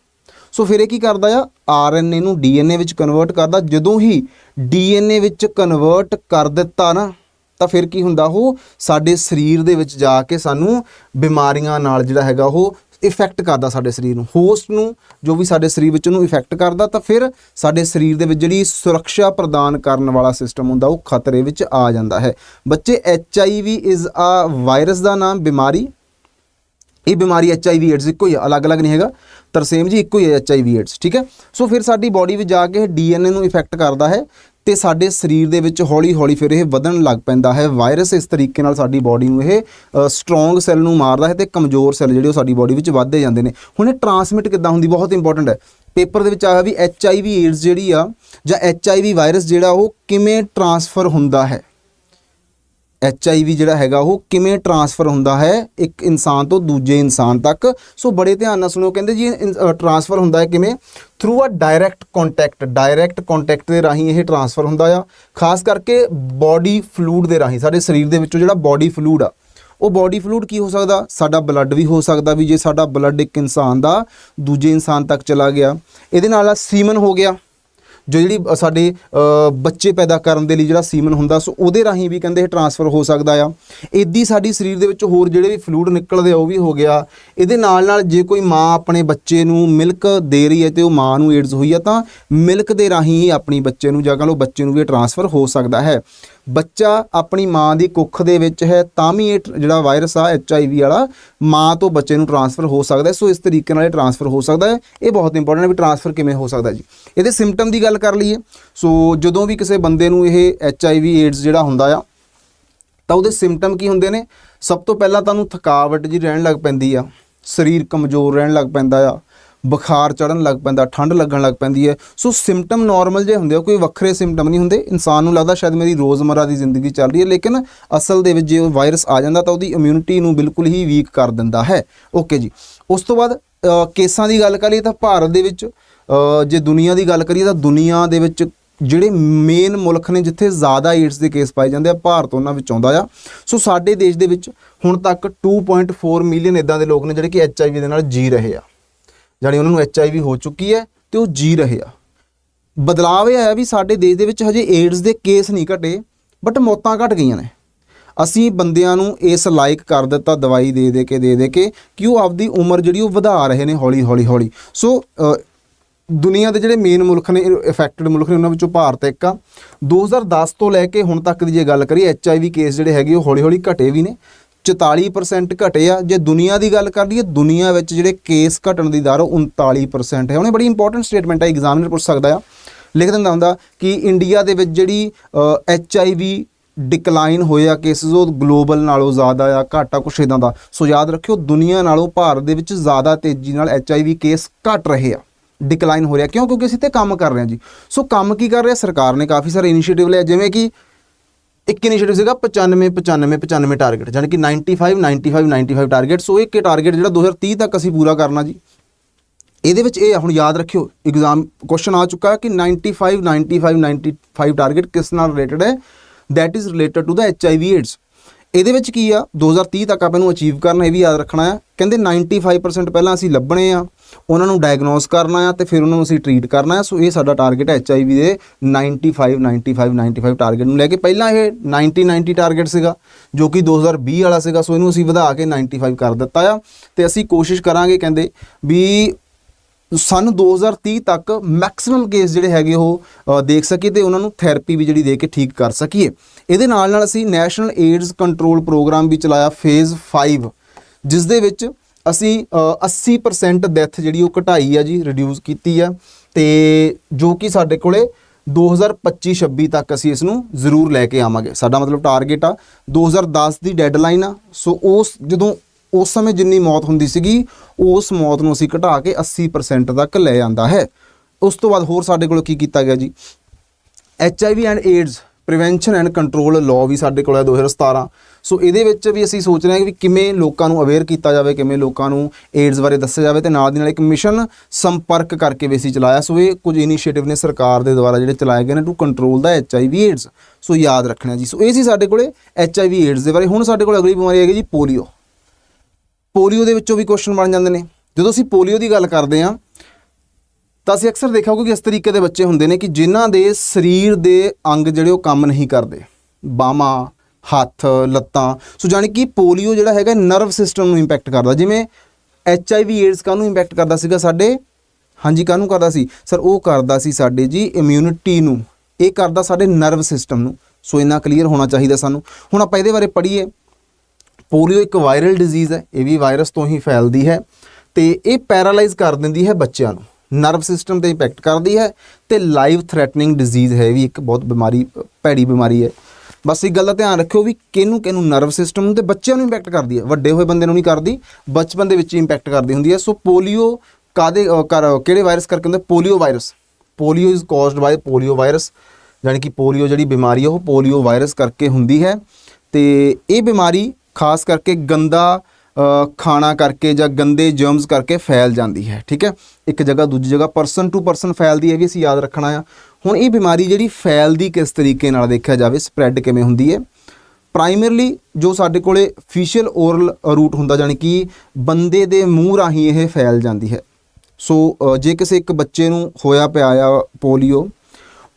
ਸੋ ਫਿਰ ਇਹ ਕੀ ਕਰਦਾ ਆ? ਆਰਐਨਏ ਨੂੰ ਡੀਐਨਏ ਵਿੱਚ ਕਨਵਰਟ ਕਰਦਾ। ਜਦੋਂ ਹੀ ਡੀਐਨਏ ਵਿੱਚ ਕਨਵਰਟ ਕਰ ਦਿੱਤਾ ਨਾ, ਤਾਂ ਫਿਰ ਕੀ ਹੁੰਦਾ? ਉਹ ਸਾਡੇ ਸਰੀਰ ਦੇ ਵਿੱਚ ਜਾ ਕੇ ਸਾਨੂੰ ਬਿਮਾਰੀਆਂ ਨਾਲ ਜਿਹੜਾ ਹੈਗਾ ਉਹ ਇਫੈਕਟ ਕਰਦਾ ਸਾਡੇ ਸਰੀਰ ਨੂੰ। ਹੋਸਟ ਨੂੰ ਜੋ ਵੀ ਸਾਡੇ ਸਰੀਰ ਵਿੱਚ ਉਹਨੂੰ ਇਫੈਕਟ ਕਰਦਾ, ਤਾਂ ਫਿਰ ਸਾਡੇ ਸਰੀਰ ਦੇ ਵਿੱਚ ਜਿਹੜੀ ਸੁਰੱਖਿਆ ਪ੍ਰਦਾਨ ਕਰਨ ਵਾਲਾ ਸਿਸਟਮ ਹੁੰਦਾ, ਉਹ ਖਤਰੇ ਵਿੱਚ ਆ ਜਾਂਦਾ ਹੈ। ਬੱਚੇ H I V is a virus ਦਾ ਨਾਮ, ਬਿਮਾਰੀ। ਇਹ ਬਿਮਾਰੀ ਐਚ ਆਈ ਵੀ ਏਡਸ ਇੱਕੋ ਹੀ ਆ, ਅਲੱਗ-ਅਲੱਗ ਨਹੀਂ ਹੈਗਾ। ਤਰਸੇਮ ਜੀ, ਇੱਕੋ ਹੀ ਹੈ ਐਚ ਆਈ ਵੀ ਏਡਸ ਠੀਕ ਹੈ? ਸੋ ਫਿਰ ਸਾਡੀ ਬਾਡੀ ਵਿੱਚ ਜਾ ਕੇ ਡੀਐਨਏ ਨੂੰ ਇਫੈਕਟ ਕਰਦਾ ਹੈ। ਤੇ ਸਾਡੇ ਸਰੀਰ ਦੇ ਵਿੱਚ ਹੌਲੀ ਹੌਲੀ ਫਿਰ ਇਹ ਵਧਣ ਲੱਗ ਪੈਂਦਾ ਹੈ। ਵਾਇਰਸ ਇਸ ਤਰੀਕੇ ਨਾਲ ਸਾਡੀ ਬਾਡੀ ਨੂੰ ਇਹ ਸਟਰੋਂਗ ਸੈੱਲ ਨੂੰ ਮਾਰਦਾ ਹੈ ਤੇ ਕਮਜ਼ੋਰ ਸੈੱਲ ਜਿਹੜੇ ਉਹ ਸਾਡੀ ਬਾਡੀ ਵਿੱਚ ਵੱਧਦੇ ਜਾਂਦੇ ਨੇ। ਹੁਣ ਇਹ ਟਰਾਂਸਮਿਟ ਕਿੱਦਾਂ ਹੁੰਦੀ? ਬਹੁਤ ਇੰਪੋਰਟੈਂਟ ਹੈ। ਪੇਪਰ ਦੇ ਵਿੱਚ ਆਇਆ V H I V AIDS ਜਿਹੜੀ ਆ ਜਾਂ ਐਚ ਆਈ ਵੀ ਵਾਇਰਸ ਜਿਹੜਾ ਉਹ ਕਿਵੇਂ ਟਰਾਂਸਫਰ ਹੁੰਦਾ ਹੈ? ਐਚ ਆਈ ਵੀ ਜਿਹੜਾ ਹੈਗਾ, ਉਹ ਕਿਵੇਂ ਟਰਾਂਸਫਰ ਹੁੰਦਾ ਹੈ ਇੱਕ ਇਨਸਾਨ ਤੋਂ ਦੂਜੇ ਇਨਸਾਨ ਤੱਕ? ਸੋ ਬੜੇ ਧਿਆਨ ਨਾਲ ਸੁਣੋ ਕਹਿੰਦੇ ਜੀ ਟਰਾਂਸਫਰ ਹੁੰਦਾ ਹੈ ਕਿਵੇਂ? Through a direct contact direct contact ਦੇ ਰਾਹੀਂ ਇਹ ਟਰਾਂਸਫਰ ਹੁੰਦਾ ਆ। ਖਾਸ ਕਰਕੇ ਬਾਡੀ ਫਲੂਡ ਦੇ ਰਾਹੀਂ, ਸਾਡੇ ਸਰੀਰ ਦੇ ਵਿੱਚੋਂ ਜਿਹੜਾ ਬਾਡੀ ਫਲੂਡ ਆ, ਉਹ ਬਾਡੀ ਫਲੂਡ ਕੀ ਹੋ ਸਕਦਾ? ਸਾਡਾ ਬਲੱਡ ਵੀ ਹੋ ਸਕਦਾ ਵੀ ਜੇ ਸਾਡਾ ਬਲੱਡ ਇੱਕ ਇਨਸਾਨ ਦਾ ਦੂਜੇ ਇਨਸਾਨ ਤੱਕ ਚਲਾ ਗਿਆ। ਇਹਦੇ ਨਾਲ ਆ ਸੀਮਨ ਹੋ ਗਿਆ। ਜੋ ਜਿਹੜੀ ਸਾਡੇ ਬੱਚੇ ਪੈਦਾ ਕਰਨ ਦੇ ਲਈ ਜਿਹੜਾ ਸੀਮਨ ਹੁੰਦਾ, ਸੋ ਉਹਦੇ ਰਾਹੀਂ ਵੀ ਕਹਿੰਦੇ ਇਹ ਟਰਾਂਸਫਰ ਹੋ ਸਕਦਾ ਆ। ਇਦੀ ਸਾਡੀ ਸਰੀਰ ਦੇ ਵਿੱਚ ਹੋਰ ਜਿਹੜੇ ਵੀ ਫਲੂਡ ਨਿਕਲਦੇ ਆ, ਉਹ ਵੀ ਹੋ ਗਿਆ। ਇਹਦੇ ਨਾਲ ਨਾਲ ਜੇ ਕੋਈ ਮਾਂ ਆਪਣੇ ਬੱਚੇ ਨੂੰ ਮਿਲਕ ਦੇ ਰਹੀ ਹੈ ਤੇ ਉਹ ਮਾਂ ਨੂੰ ਏਡਜ਼ ਹੋਈ ਆ, ਤਾਂ ਮਿਲਕ ਦੇ ਰਾਹੀਂ ਹੀ ਆਪਣੀ ਬੱਚੇ ਨੂੰ ਜਾਂ ਕਹ ਲਓ ਬੱਚੇ ਨੂੰ ਵੀ ਟਰਾਂਸਫਰ ਹੋ ਸਕਦਾ ਹੈ। ਬੱਚਾ ਆਪਣੀ ਮਾਂ ਦੀ ਕੁੱਖ ਦੇ ਵਿੱਚ ਹੈ, ਤਾਂ ਵੀ ਇਹ ਟ- ਜਿਹੜਾ ਵਾਇਰਸ ਆ ਐਚ ਆਈ ਵੀ ਵਾਲਾ, ਮਾਂ ਤੋਂ ਬੱਚੇ ਨੂੰ ਟਰਾਂਸਫਰ ਹੋ ਸਕਦਾ ਸੋ ਇਸ ਤਰੀਕੇ ਨਾਲ ਇਹ ਟਰਾਂਸਫਰ ਹੋ ਸਕਦਾ ਹੈ। ਇਹ ਬਹੁਤ ਇੰਪੋਰਟੈਂਟ ਹੈ ਵੀ ਟਰਾਂਸਫਰ ਕਿਵੇਂ ਹੋ ਸਕਦਾ ਜੀ। ਇਹਦੇ ਸਿੰਪਟਮ ਦੀ ਗੱਲ ਕਰ ਲਈਏ। ਸੋ ਜਦੋਂ ਵੀ ਕਿਸੇ ਬੰਦੇ ਨੂੰ ਇਹ ਐਚ ਆਈ ਵੀ ਏਡਸ ਜਿਹੜਾ ਹੁੰਦਾ ਆ, ਤਾਂ ਉਹਦੇ ਸਿੰਪਟਮ ਕੀ ਹੁੰਦੇ ਨੇ? ਸਭ ਤੋਂ ਪਹਿਲਾਂ ਤੁਹਾਨੂੰ ਥਕਾਵਟ ਜੀ ਰਹਿਣ ਲੱਗ ਪੈਂਦੀ ਆ। ਸਰੀਰ ਕਮਜ਼ੋਰ ਰਹਿਣ ਲੱਗ ਪੈਂਦਾ ਆ। ਬੁਖਾਰ ਚੜਨ ਲੱਗ ਪੈਂਦਾ ਠੰਡ ਲੱਗਣ ਲੱਗ ਪੈਂਦੀ ਹੈ। ਸੋ ਸਿੰਪਟਮ ਨਾਰਮਲ ਜੇ ਹੁੰਦੇ ਆ, ਕੋਈ ਵੱਖਰੇ ਸਿੰਪਟਮ ਨਹੀਂ ਹੁੰਦੇ। ਇਨਸਾਨ ਨੂੰ ਲੱਗਦਾ ਸ਼ਾਇਦ ਮੇਰੀ ਰੋਜ਼ਮਰਾ ਦੀ ਜ਼ਿੰਦਗੀ ਚੱਲ ਰਹੀ ਹੈ, ਲੇਕਿਨ ਅਸਲ ਦੇ ਵਿੱਚ ਜੇ ਉਹ ਵਾਇਰਸ ਆ ਜਾਂਦਾ ਤਾਂ ਉਹਦੀ ਇਮਿਊਨਿਟੀ ਨੂੰ ਬਿਲਕੁਲ ਹੀ ਵੀਕ ਕਰ ਦਿੰਦਾ ਹੈ। ਓਕੇ ਜੀ। ਉਸ ਤੋਂ ਬਾਅਦ ਕੇਸਾਂ ਦੀ ਗੱਲ ਕਰੀਏ ਤਾਂ ਭਾਰਤ ਦੇ ਵਿੱਚ ਜੇ ਦੁਨੀਆ ਦੀ ਗੱਲ ਕਰੀਏ ਤਾਂ ਦੁਨੀਆ ਦੇ ਵਿੱਚ ਜਿਹੜੇ ਮੇਨ ਮੁਲਕ ਨੇ ਜਿੱਥੇ ਜ਼ਿਆਦਾ ਏਡਸ ਦੇ ਕੇਸ ਪਾਏ ਜਾਂਦੇ ਆ, ਭਾਰਤ ਉਹਨਾਂ ਵਿੱਚ ਆਉਂਦਾ ਆ। ਸੋ ਸਾਡੇ ਦੇਸ਼ ਦੇ ਵਿੱਚ ਹੁਣ ਤੱਕ 2.4 ਮਿਲੀਅਨ ਇਦਾਂ ਦੇ ਲੋਕ ਨੇ ਜਿਹੜੇ ਕਿ ਐਚਆਈਵੀ ਦੇ ਨਾਲ ਜੀ ਰਹੇ ਆ। ਜਾਣੀ ਉਹਨਾਂ ਨੂੰ ਐਚਆਈਵੀ ਹੋ ਚੁੱਕੀ ਹੈ ਤੇ ਉਹ ਜੀ ਰਹੇ ਆ। ਬਦਲਾਅ ਇਹ ਆਇਆ ਵੀ ਸਾਡੇ ਦੇਸ਼ ਦੇ ਵਿੱਚ ਹਜੇ ਏਡਸ ਦੇ ਕੇਸ ਨਹੀਂ ਘਟੇ ਬਟ ਮੌਤਾਂ ਘਟ ਗਈਆਂ ਨੇ। ਅਸੀਂ ਬੰਦਿਆਂ ਨੂੰ ਇਸ ਲਾਇਕ ਕਰ ਦਿੱਤਾ, ਦਵਾਈ ਦੇ ਦੇ ਕੇ, ਦੇ ਦੇ ਕੇ ਕਿ ਉਹ ਆਪਦੀ ਉਮਰ ਜਿਹੜੀ ਉਹ ਵਧਾ ਰਹੇ ਨੇ ਹੌਲੀ ਹੌਲੀ ਹੌਲੀ। ਸੋ ਦੁਨੀਆ ਦੇ ਜਿਹੜੇ ਮੇਨ ਮੁਲਕ ਨੇ ਇਫੈਕਟਡ ਮੁਲਕ ਨੇ, ਉਹਨਾਂ ਵਿੱਚੋਂ ਭਾਰਤ ਇੱਕ ਆ। 2010 ਤੋਂ ਲੈ ਕੇ ਹੁਣ ਤੱਕ ਦੀ ਜੇ ਗੱਲ ਕਰੀਏ ਐਚਆਈਵੀ ਕੇਸ ਜਿਹੜੇ ਹੈਗੇ ਉਹ ਹੌਲੀ ਹੌਲੀ ਘਟੇ ਵੀ ਨੇ। 44% ਘਟੇ ਆ। ਜੇ ਦੁਨੀਆ ਦੀ ਗੱਲ ਕਰ ਲਈਏ, ਦੁਨੀਆ ਵਿੱਚ ਜਿਹੜੇ ਕੇਸ ਘਟਣ ਦੀ ਦਰ ਉਹ 39% ਹੈ। ਉਹਨੇ ਬੜੀ ਇੰਪੋਰਟੈਂਟ ਸਟੇਟਮੈਂਟ ਹੈ ਐਗਜ਼ਾਮੀਨਰ ਪੁੱਛ ਸਕਦਾ ਆ। ਲਿਖ ਦਿੰਦਾ ਹੁੰਦਾ ਕਿ ਇੰਡੀਆ ਦੇ ਵਿੱਚ ਜਿਹੜੀ ਐੱਚ ਆਈ ਵੀ ਡਿਕਲਾਈਨ ਹੋਇਆ ਕੇਸਿਸ ਉਹ ਗਲੋਬਲ ਨਾਲੋਂ ਜ਼ਿਆਦਾ ਆ, ਘਾਟਾ ਕੁਛ ਇਦਾਂ ਦਾ। ਸੋ ਯਾਦ ਰੱਖਿਓ, ਦੁਨੀਆ ਨਾਲੋਂ ਭਾਰਤ ਦੇ ਵਿੱਚ ਜ਼ਿਆਦਾ ਤੇਜ਼ੀ ਨਾਲ ਐੱਚ ਆਈ ਵੀ ਕੇਸ ਘਟ ਰਹੇ ਆ ਡਿਕਲਾਈਨ ਹੋ ਰਿਹਾ। ਕਿਉਂ? ਕਿਉਂਕਿ ਅਸੀਂ ਤੇ ਕੰਮ ਕਰ ਰਹੇ ਹਾਂ ਜੀ। ਸੋ ਕੰਮ ਕੀ ਕਰ ਰਿਹਾ? ਸਰਕਾਰ ਨੇ ਕਾਫੀ ਸਾਰੇ ਇਨੀਸ਼ੀਏਟਿਵ ਲਿਆ ਜਿਵੇਂ ਕਿ ਇੱਕ ਇਨੀਸ਼ੀਏਟਿਵ ਸੀਗਾ 95 95 95 ਟਾਰਗੇਟ ਯਾਨੀ ਕਿ 95 95 95 ਟਾਰਗੇਟ ਸੋ ਇੱਕ ਟਾਰਗੇਟ ਜਿਹੜਾ 2030 ਤੱਕ ਅਸੀਂ ਪੂਰਾ ਕਰਨਾ ਜੀ। ਇਹਦੇ ਵਿੱਚ ਇਹ ਆ, ਹੁਣ ਯਾਦ ਰੱਖਿਓ ਐਗਜ਼ਾਮ ਕੁਐਸਚਨ ਆ ਚੁੱਕਾ ਹੈ ਕਿ 95 95 95 ਟਾਰਗੇਟ ਕਿਸ ਨਾਲ ਰਿਲੇਟਡ ਹੈ? ਦੈਟ ਇਜ਼ ਰਿਲੇਟਡ ਟੂ ਦਾ to ਆਈ ਵੀ ਏਡਸ ਇਹਦੇ ਵਿੱਚ ਕੀ ਆ? 2030 ਤੱਕ ਆਪਾਂ ਨੂੰ ਅਚੀਵ ਕਰਨਾ, ਇਹ ਵੀ ਯਾਦ ਰੱਖਣਾ ਆ। ਕਹਿੰਦੇ 95% ਪਹਿਲਾਂ ਅਸੀਂ ਲੱਭਣੇ ਆ। ਉਹਨਾਂ ਨੂੰ ਡਾਇਗਨੋਸ ਕਰਨਾ ਆ ਤੇ ਫਿਰ ਉਹਨਾਂ ਨੂੰ ਅਸੀਂ ਟਰੀਟ ਕਰਨਾ ਆ। ਸੋ ਇਹ ਸਾਡਾ ਟਾਰਗੇਟ ਹੈ HIV ਦੇ। 95 95 95 ਟਾਰਗੇਟ ਨੂੰ ਲੈ ਕੇ ਪਹਿਲਾਂ ਇਹ 90 90 ਟਾਰਗੇਟ ਸੀਗਾ, ਜੋ ਕਿ 2020 ਵਾਲਾ ਸੀਗਾ। ਸੋ ਇਹਨੂੰ ਅਸੀਂ ਵਧਾ ਕੇ 95 ਕਰ ਦਿੱਤਾ ਆ। ਤੇ ਅਸੀਂ ਕੋਸ਼ਿਸ਼ ਕਰਾਂਗੇ ਕਹਿੰਦੇ ਵੀ ਸਨ 2030 ਤੱਕ ਮੈਕਸਿਮਮ ਕੇਸ ਜਿਹੜੇ ਹੈਗੇ ਉਹ ਦੇਖ ਸਕੀਏ ਤੇ ਉਹਨਾਂ ਨੂੰ ਥੈਰੇਪੀ ਵੀ ਜਿਹੜੀ ਦੇ ਕੇ ਠੀਕ ਕਰ ਸਕੀਏ। ਇਹਦੇ ਨਾਲ ਨਾਲ ਅਸੀਂ ਨੈਸ਼ਨਲ ਏਡਜ਼ ਕੰਟਰੋਲ ਪ੍ਰੋਗਰਾਮ ਵੀ ਚਲਾਇਆ ਫੇਜ਼ 5 ਜਿਸ ਦੇ ਵਿੱਚ ਅਸੀਂ ਅ, 80% ਡੈਥ ਜਿਹੜੀ ਉਹ ਘਟਾਈ ਆ ਜੀ ਰਿਡਿਊਸ ਕੀਤੀ ਆ ਤੇ ਜੋ ਕਿ ਸਾਡੇ ਕੋਲੇ 2025-26 ਤੱਕ ਅਸੀਂ ਇਸ ਨੂੰ ਜ਼ਰੂਰ ਲੈ ਕੇ ਆਵਾਂਗੇ। ਸਾਡਾ ਮਤਲਬ ਟਾਰਗੇਟ ਆ 2010 ਦੀ ਡੈਡਲਾਈਨ ਆ ਸੋ ਉਸ ਜਦੋਂ ਉਸ ਸਮੇਂ ਜਿੰਨੀ ਮੌਤ ਹੁੰਦੀ ਸੀਗੀ, ਉਸ ਮੌਤ ਨੂੰ ਅਸੀਂ ਘਟਾ ਕੇ 80% ਤੱਕ ਲੈ ਜਾਂਦਾ ਹੈ। ਉਸ ਤੋਂ ਬਾਅਦ ਹੋਰ ਸਾਡੇ ਕੋਲ ਕੀ ਕੀਤਾ ਗਿਆ ਜੀ? H I V and AIDS prevention and control law ਵੀ ਸਾਡੇ ਕੋਲ ਹੈ 2017 ਸੋ ਇਹਦੇ ਵਿੱਚ ਵੀ ਅਸੀਂ ਸੋਚ ਰਹੇ ਹਾਂ ਕਿ ਕਿਵੇਂ ਲੋਕਾਂ ਨੂੰ ਅਵੇਅਰ ਕੀਤਾ ਜਾਵੇ, ਕਿਵੇਂ ਲੋਕਾਂ ਨੂੰ ਏਡਜ਼ ਬਾਰੇ ਦੱਸਿਆ ਜਾਵੇ ਤੇ ਨਾਲ ਦੀ ਨਾਲ ਇੱਕ ਮਿਸ਼ਨ ਸੰਪਰਕ ਕਰਕੇ ਵੀ ਅਸੀਂ ਚਲਾਇਆ। ਸੋ ਇਹ ਕੁਝ ਇਨੀਸ਼ੀਏਟਿਵ ਨੇ ਸਰਕਾਰ ਦੇ ਦੁਆਰਾ ਜਿਹੜੇ ਚਲਾਏ ਗਏ ਨੇ to control the H I V AIDS so ਯਾਦ ਰੱਖਣਾ ਜੀ। ਸੋ ਇਹ ਸੀ ਸਾਡੇ ਕੋਲੇ ਐਚ ਆਈ ਵੀ ਏਡਜ਼ ਦੇ ਬਾਰੇ। ਹੁਣ ਸਾਡੇ ਕੋਲ ਅਗਲੀ ਬਿਮਾਰੀ ਹੈਗੀ ਜੀ ਪੋਲੀਓ। ਪੋਲੀਓ ਦੇ ਵਿੱਚੋਂ ਵੀ ਕੁਐਸਚਨ ਬਣ ਜਾਂਦੇ ਨੇ। ਜਦੋਂ ਅਸੀਂ ਪੋਲੀਓ ਦੀ ਗੱਲ ਕਰਦੇ ਹਾਂ, ਤਾਂ ਅਸੀਂ ਅਕਸਰ ਦੇਖਿਆ ਹੋਊਗਾ ਕਿ ਇਸ ਤਰੀਕੇ ਦੇ ਬੱਚੇ ਹੁੰਦੇ ਨੇ ਕਿ ਜਿਨ੍ਹਾਂ ਦੇ ਸਰੀਰ ਦੇ ਅੰਗ ਜਿਹੜੇ ਉਹ ਕੰਮ ਨਹੀਂ ਕਰਦੇ। ਬਾਹਾਂ, ਹੱਥ, ਲੱਤਾਂ। ਸੋ ਜਾਣੀ ਕਿ ਪੋਲੀਓ ਜਿਹੜਾ ਹੈਗਾ, ਨਰਵ ਸਿਸਟਮ ਨੂੰ ਇੰਪੈਕਟ ਕਰਦਾ। ਜਿਵੇਂ ਐਚ ਆਈ ਵੀ ਏਡਸ ਕਾਹਨੂੰ ਇੰਪੈਕਟ ਕਰਦਾ ਸੀਗਾ ਸਾਡੇ? ਹਾਂਜੀ, ਕਾਹਨੂੰ ਕਰਦਾ ਸੀ? ਸਰ ਉਹ ਕਰਦਾ ਸੀ ਸਾਡੇ ਜੀ ਇਮਿਊਨਿਟੀ ਨੂੰ। ਇਹ ਕਰਦਾ ਸਾਡੇ ਨਰਵ ਸਿਸਟਮ ਨੂੰ। ਸੋ ਇੰਨਾ ਕਲੀਅਰ ਹੋਣਾ ਚਾਹੀਦਾ ਸਾਨੂੰ। ਹੁਣ ਆਪਾਂ ਇਹਦੇ ਬਾਰੇ ਪੜ੍ਹੀਏ। ਪੋਲੀਓ ਇੱਕ ਵਾਇਰਲ ਡਿਜ਼ੀਜ਼ ਹੈ, ਇਹ ਵੀ ਵਾਇਰਸ ਤੋਂ ਹੀ ਫੈਲਦੀ ਹੈ ਤੇ ਇਹ ਪੈਰਾਲਾਈਜ਼ ਕਰ ਦਿੰਦੀ ਹੈ ਬੱਚਿਆਂ ਨੂੰ। ਨਰਵ ਸਿਸਟਮ ਤੇ ਇੰਪੈਕਟ ਕਰਦੀ ਹੈ ਤੇ ਲਾਈਫ ਥ੍ਰੈਟਨਿੰਗ ਡਿਜ਼ੀਜ਼ ਹੈ, ਇਹ ਵੀ ਇੱਕ ਬਹੁਤ ਬਿਮਾਰੀ, ਭੈੜੀ ਬਿਮਾਰੀ ਹੈ। ਬਸ ਇੱਕ ਗੱਲ ਦਾ ਧਿਆਨ ਰੱਖਿਓ ਵੀ ਕਿਹਨੂੰ ਕਿਹਨੂੰ ਨਰਵ ਸਿਸਟਮ ਨੂੰ ਤੇ ਬੱਚਿਆਂ ਨੂੰ ਇੰਪੈਕਟ ਕਰਦੀ ਹੈ। ਵੱਡੇ ਹੋਏ ਬੰਦੇ ਨੂੰ ਨਹੀਂ ਕਰਦੀ, ਬਚਪਨ ਦੇ ਵਿੱਚ ਹੀ ਇੰਪੈਕਟ ਕਰਦੀ ਹੁੰਦੀ ਹੈ। ਸੋ ਪੋਲੀਓ ਕਾਦੇ ਕਰ- ਕਿਹੜੇ ਵਾਇਰਸ ਕਰਕੇ ਹੁੰਦਾ? Polio virus. Polio is caused by polio virus. ਯਾਨੀ ਕਿ ਪੋਲੀਓ ਜਿਹੜੀ ਬਿਮਾਰੀ ਹੈ, ਉਹ ਪੋਲੀਓ ਵਾਇਰਸ ਕਰਕੇ ਹੁੰਦੀ ਹੈ। ਤੇ ਇਹ ਬਿਮਾਰੀ ਖਾਸ ਕਰਕੇ ਗੰਦਾ ਖਾਣਾ ਕਰਕੇ ਜਾਂ ਗੰਦੇ ਜਰਮਸ ਕਰਕੇ ਫੈਲ ਜਾਂਦੀ ਹੈ, ਠੀਕ ਹੈ? ਇੱਕ ਜਗ੍ਹਾ ਦੂਜੀ ਜਗ੍ਹਾ ਪਰਸਨ ਟੂ ਪਰਸਨ ਫੈਲਦੀ ਹੈ ਵੀ ਅਸੀਂ ਯਾਦ ਰੱਖਣਾ ਆ। ਹੁਣ ਇਹ ਬਿਮਾਰੀ ਜਿਹੜੀ ਫੈਲਦੀ ਕਿਸ ਤਰੀਕੇ ਨਾਲ ਦੇਖਿਆ ਜਾਵੇ ਸਪਰੈਡ ਕਿਵੇਂ ਹੁੰਦੀ ਹੈ? ਪ੍ਰਾਈਮਰਲੀ ਜੋ ਸਾਡੇ ਕੋਲੇ ਫੀਸ਼ੀਅਲ ਓਰਲ ਰੂਟ ਹੁੰਦਾ ਜਾਨੀ ਕਿ ਬੰਦੇ ਦੇ ਮੂੰਹ ਰਾਹੀਂ ਇਹ ਫੈਲ ਜਾਂਦੀ ਹੈ। ਸੋ ਜੇ ਕਿਸੇ ਇੱਕ ਬੱਚੇ ਨੂੰ ਹੋਇਆ ਪਿਆ ਆ ਪੋਲੀਓ,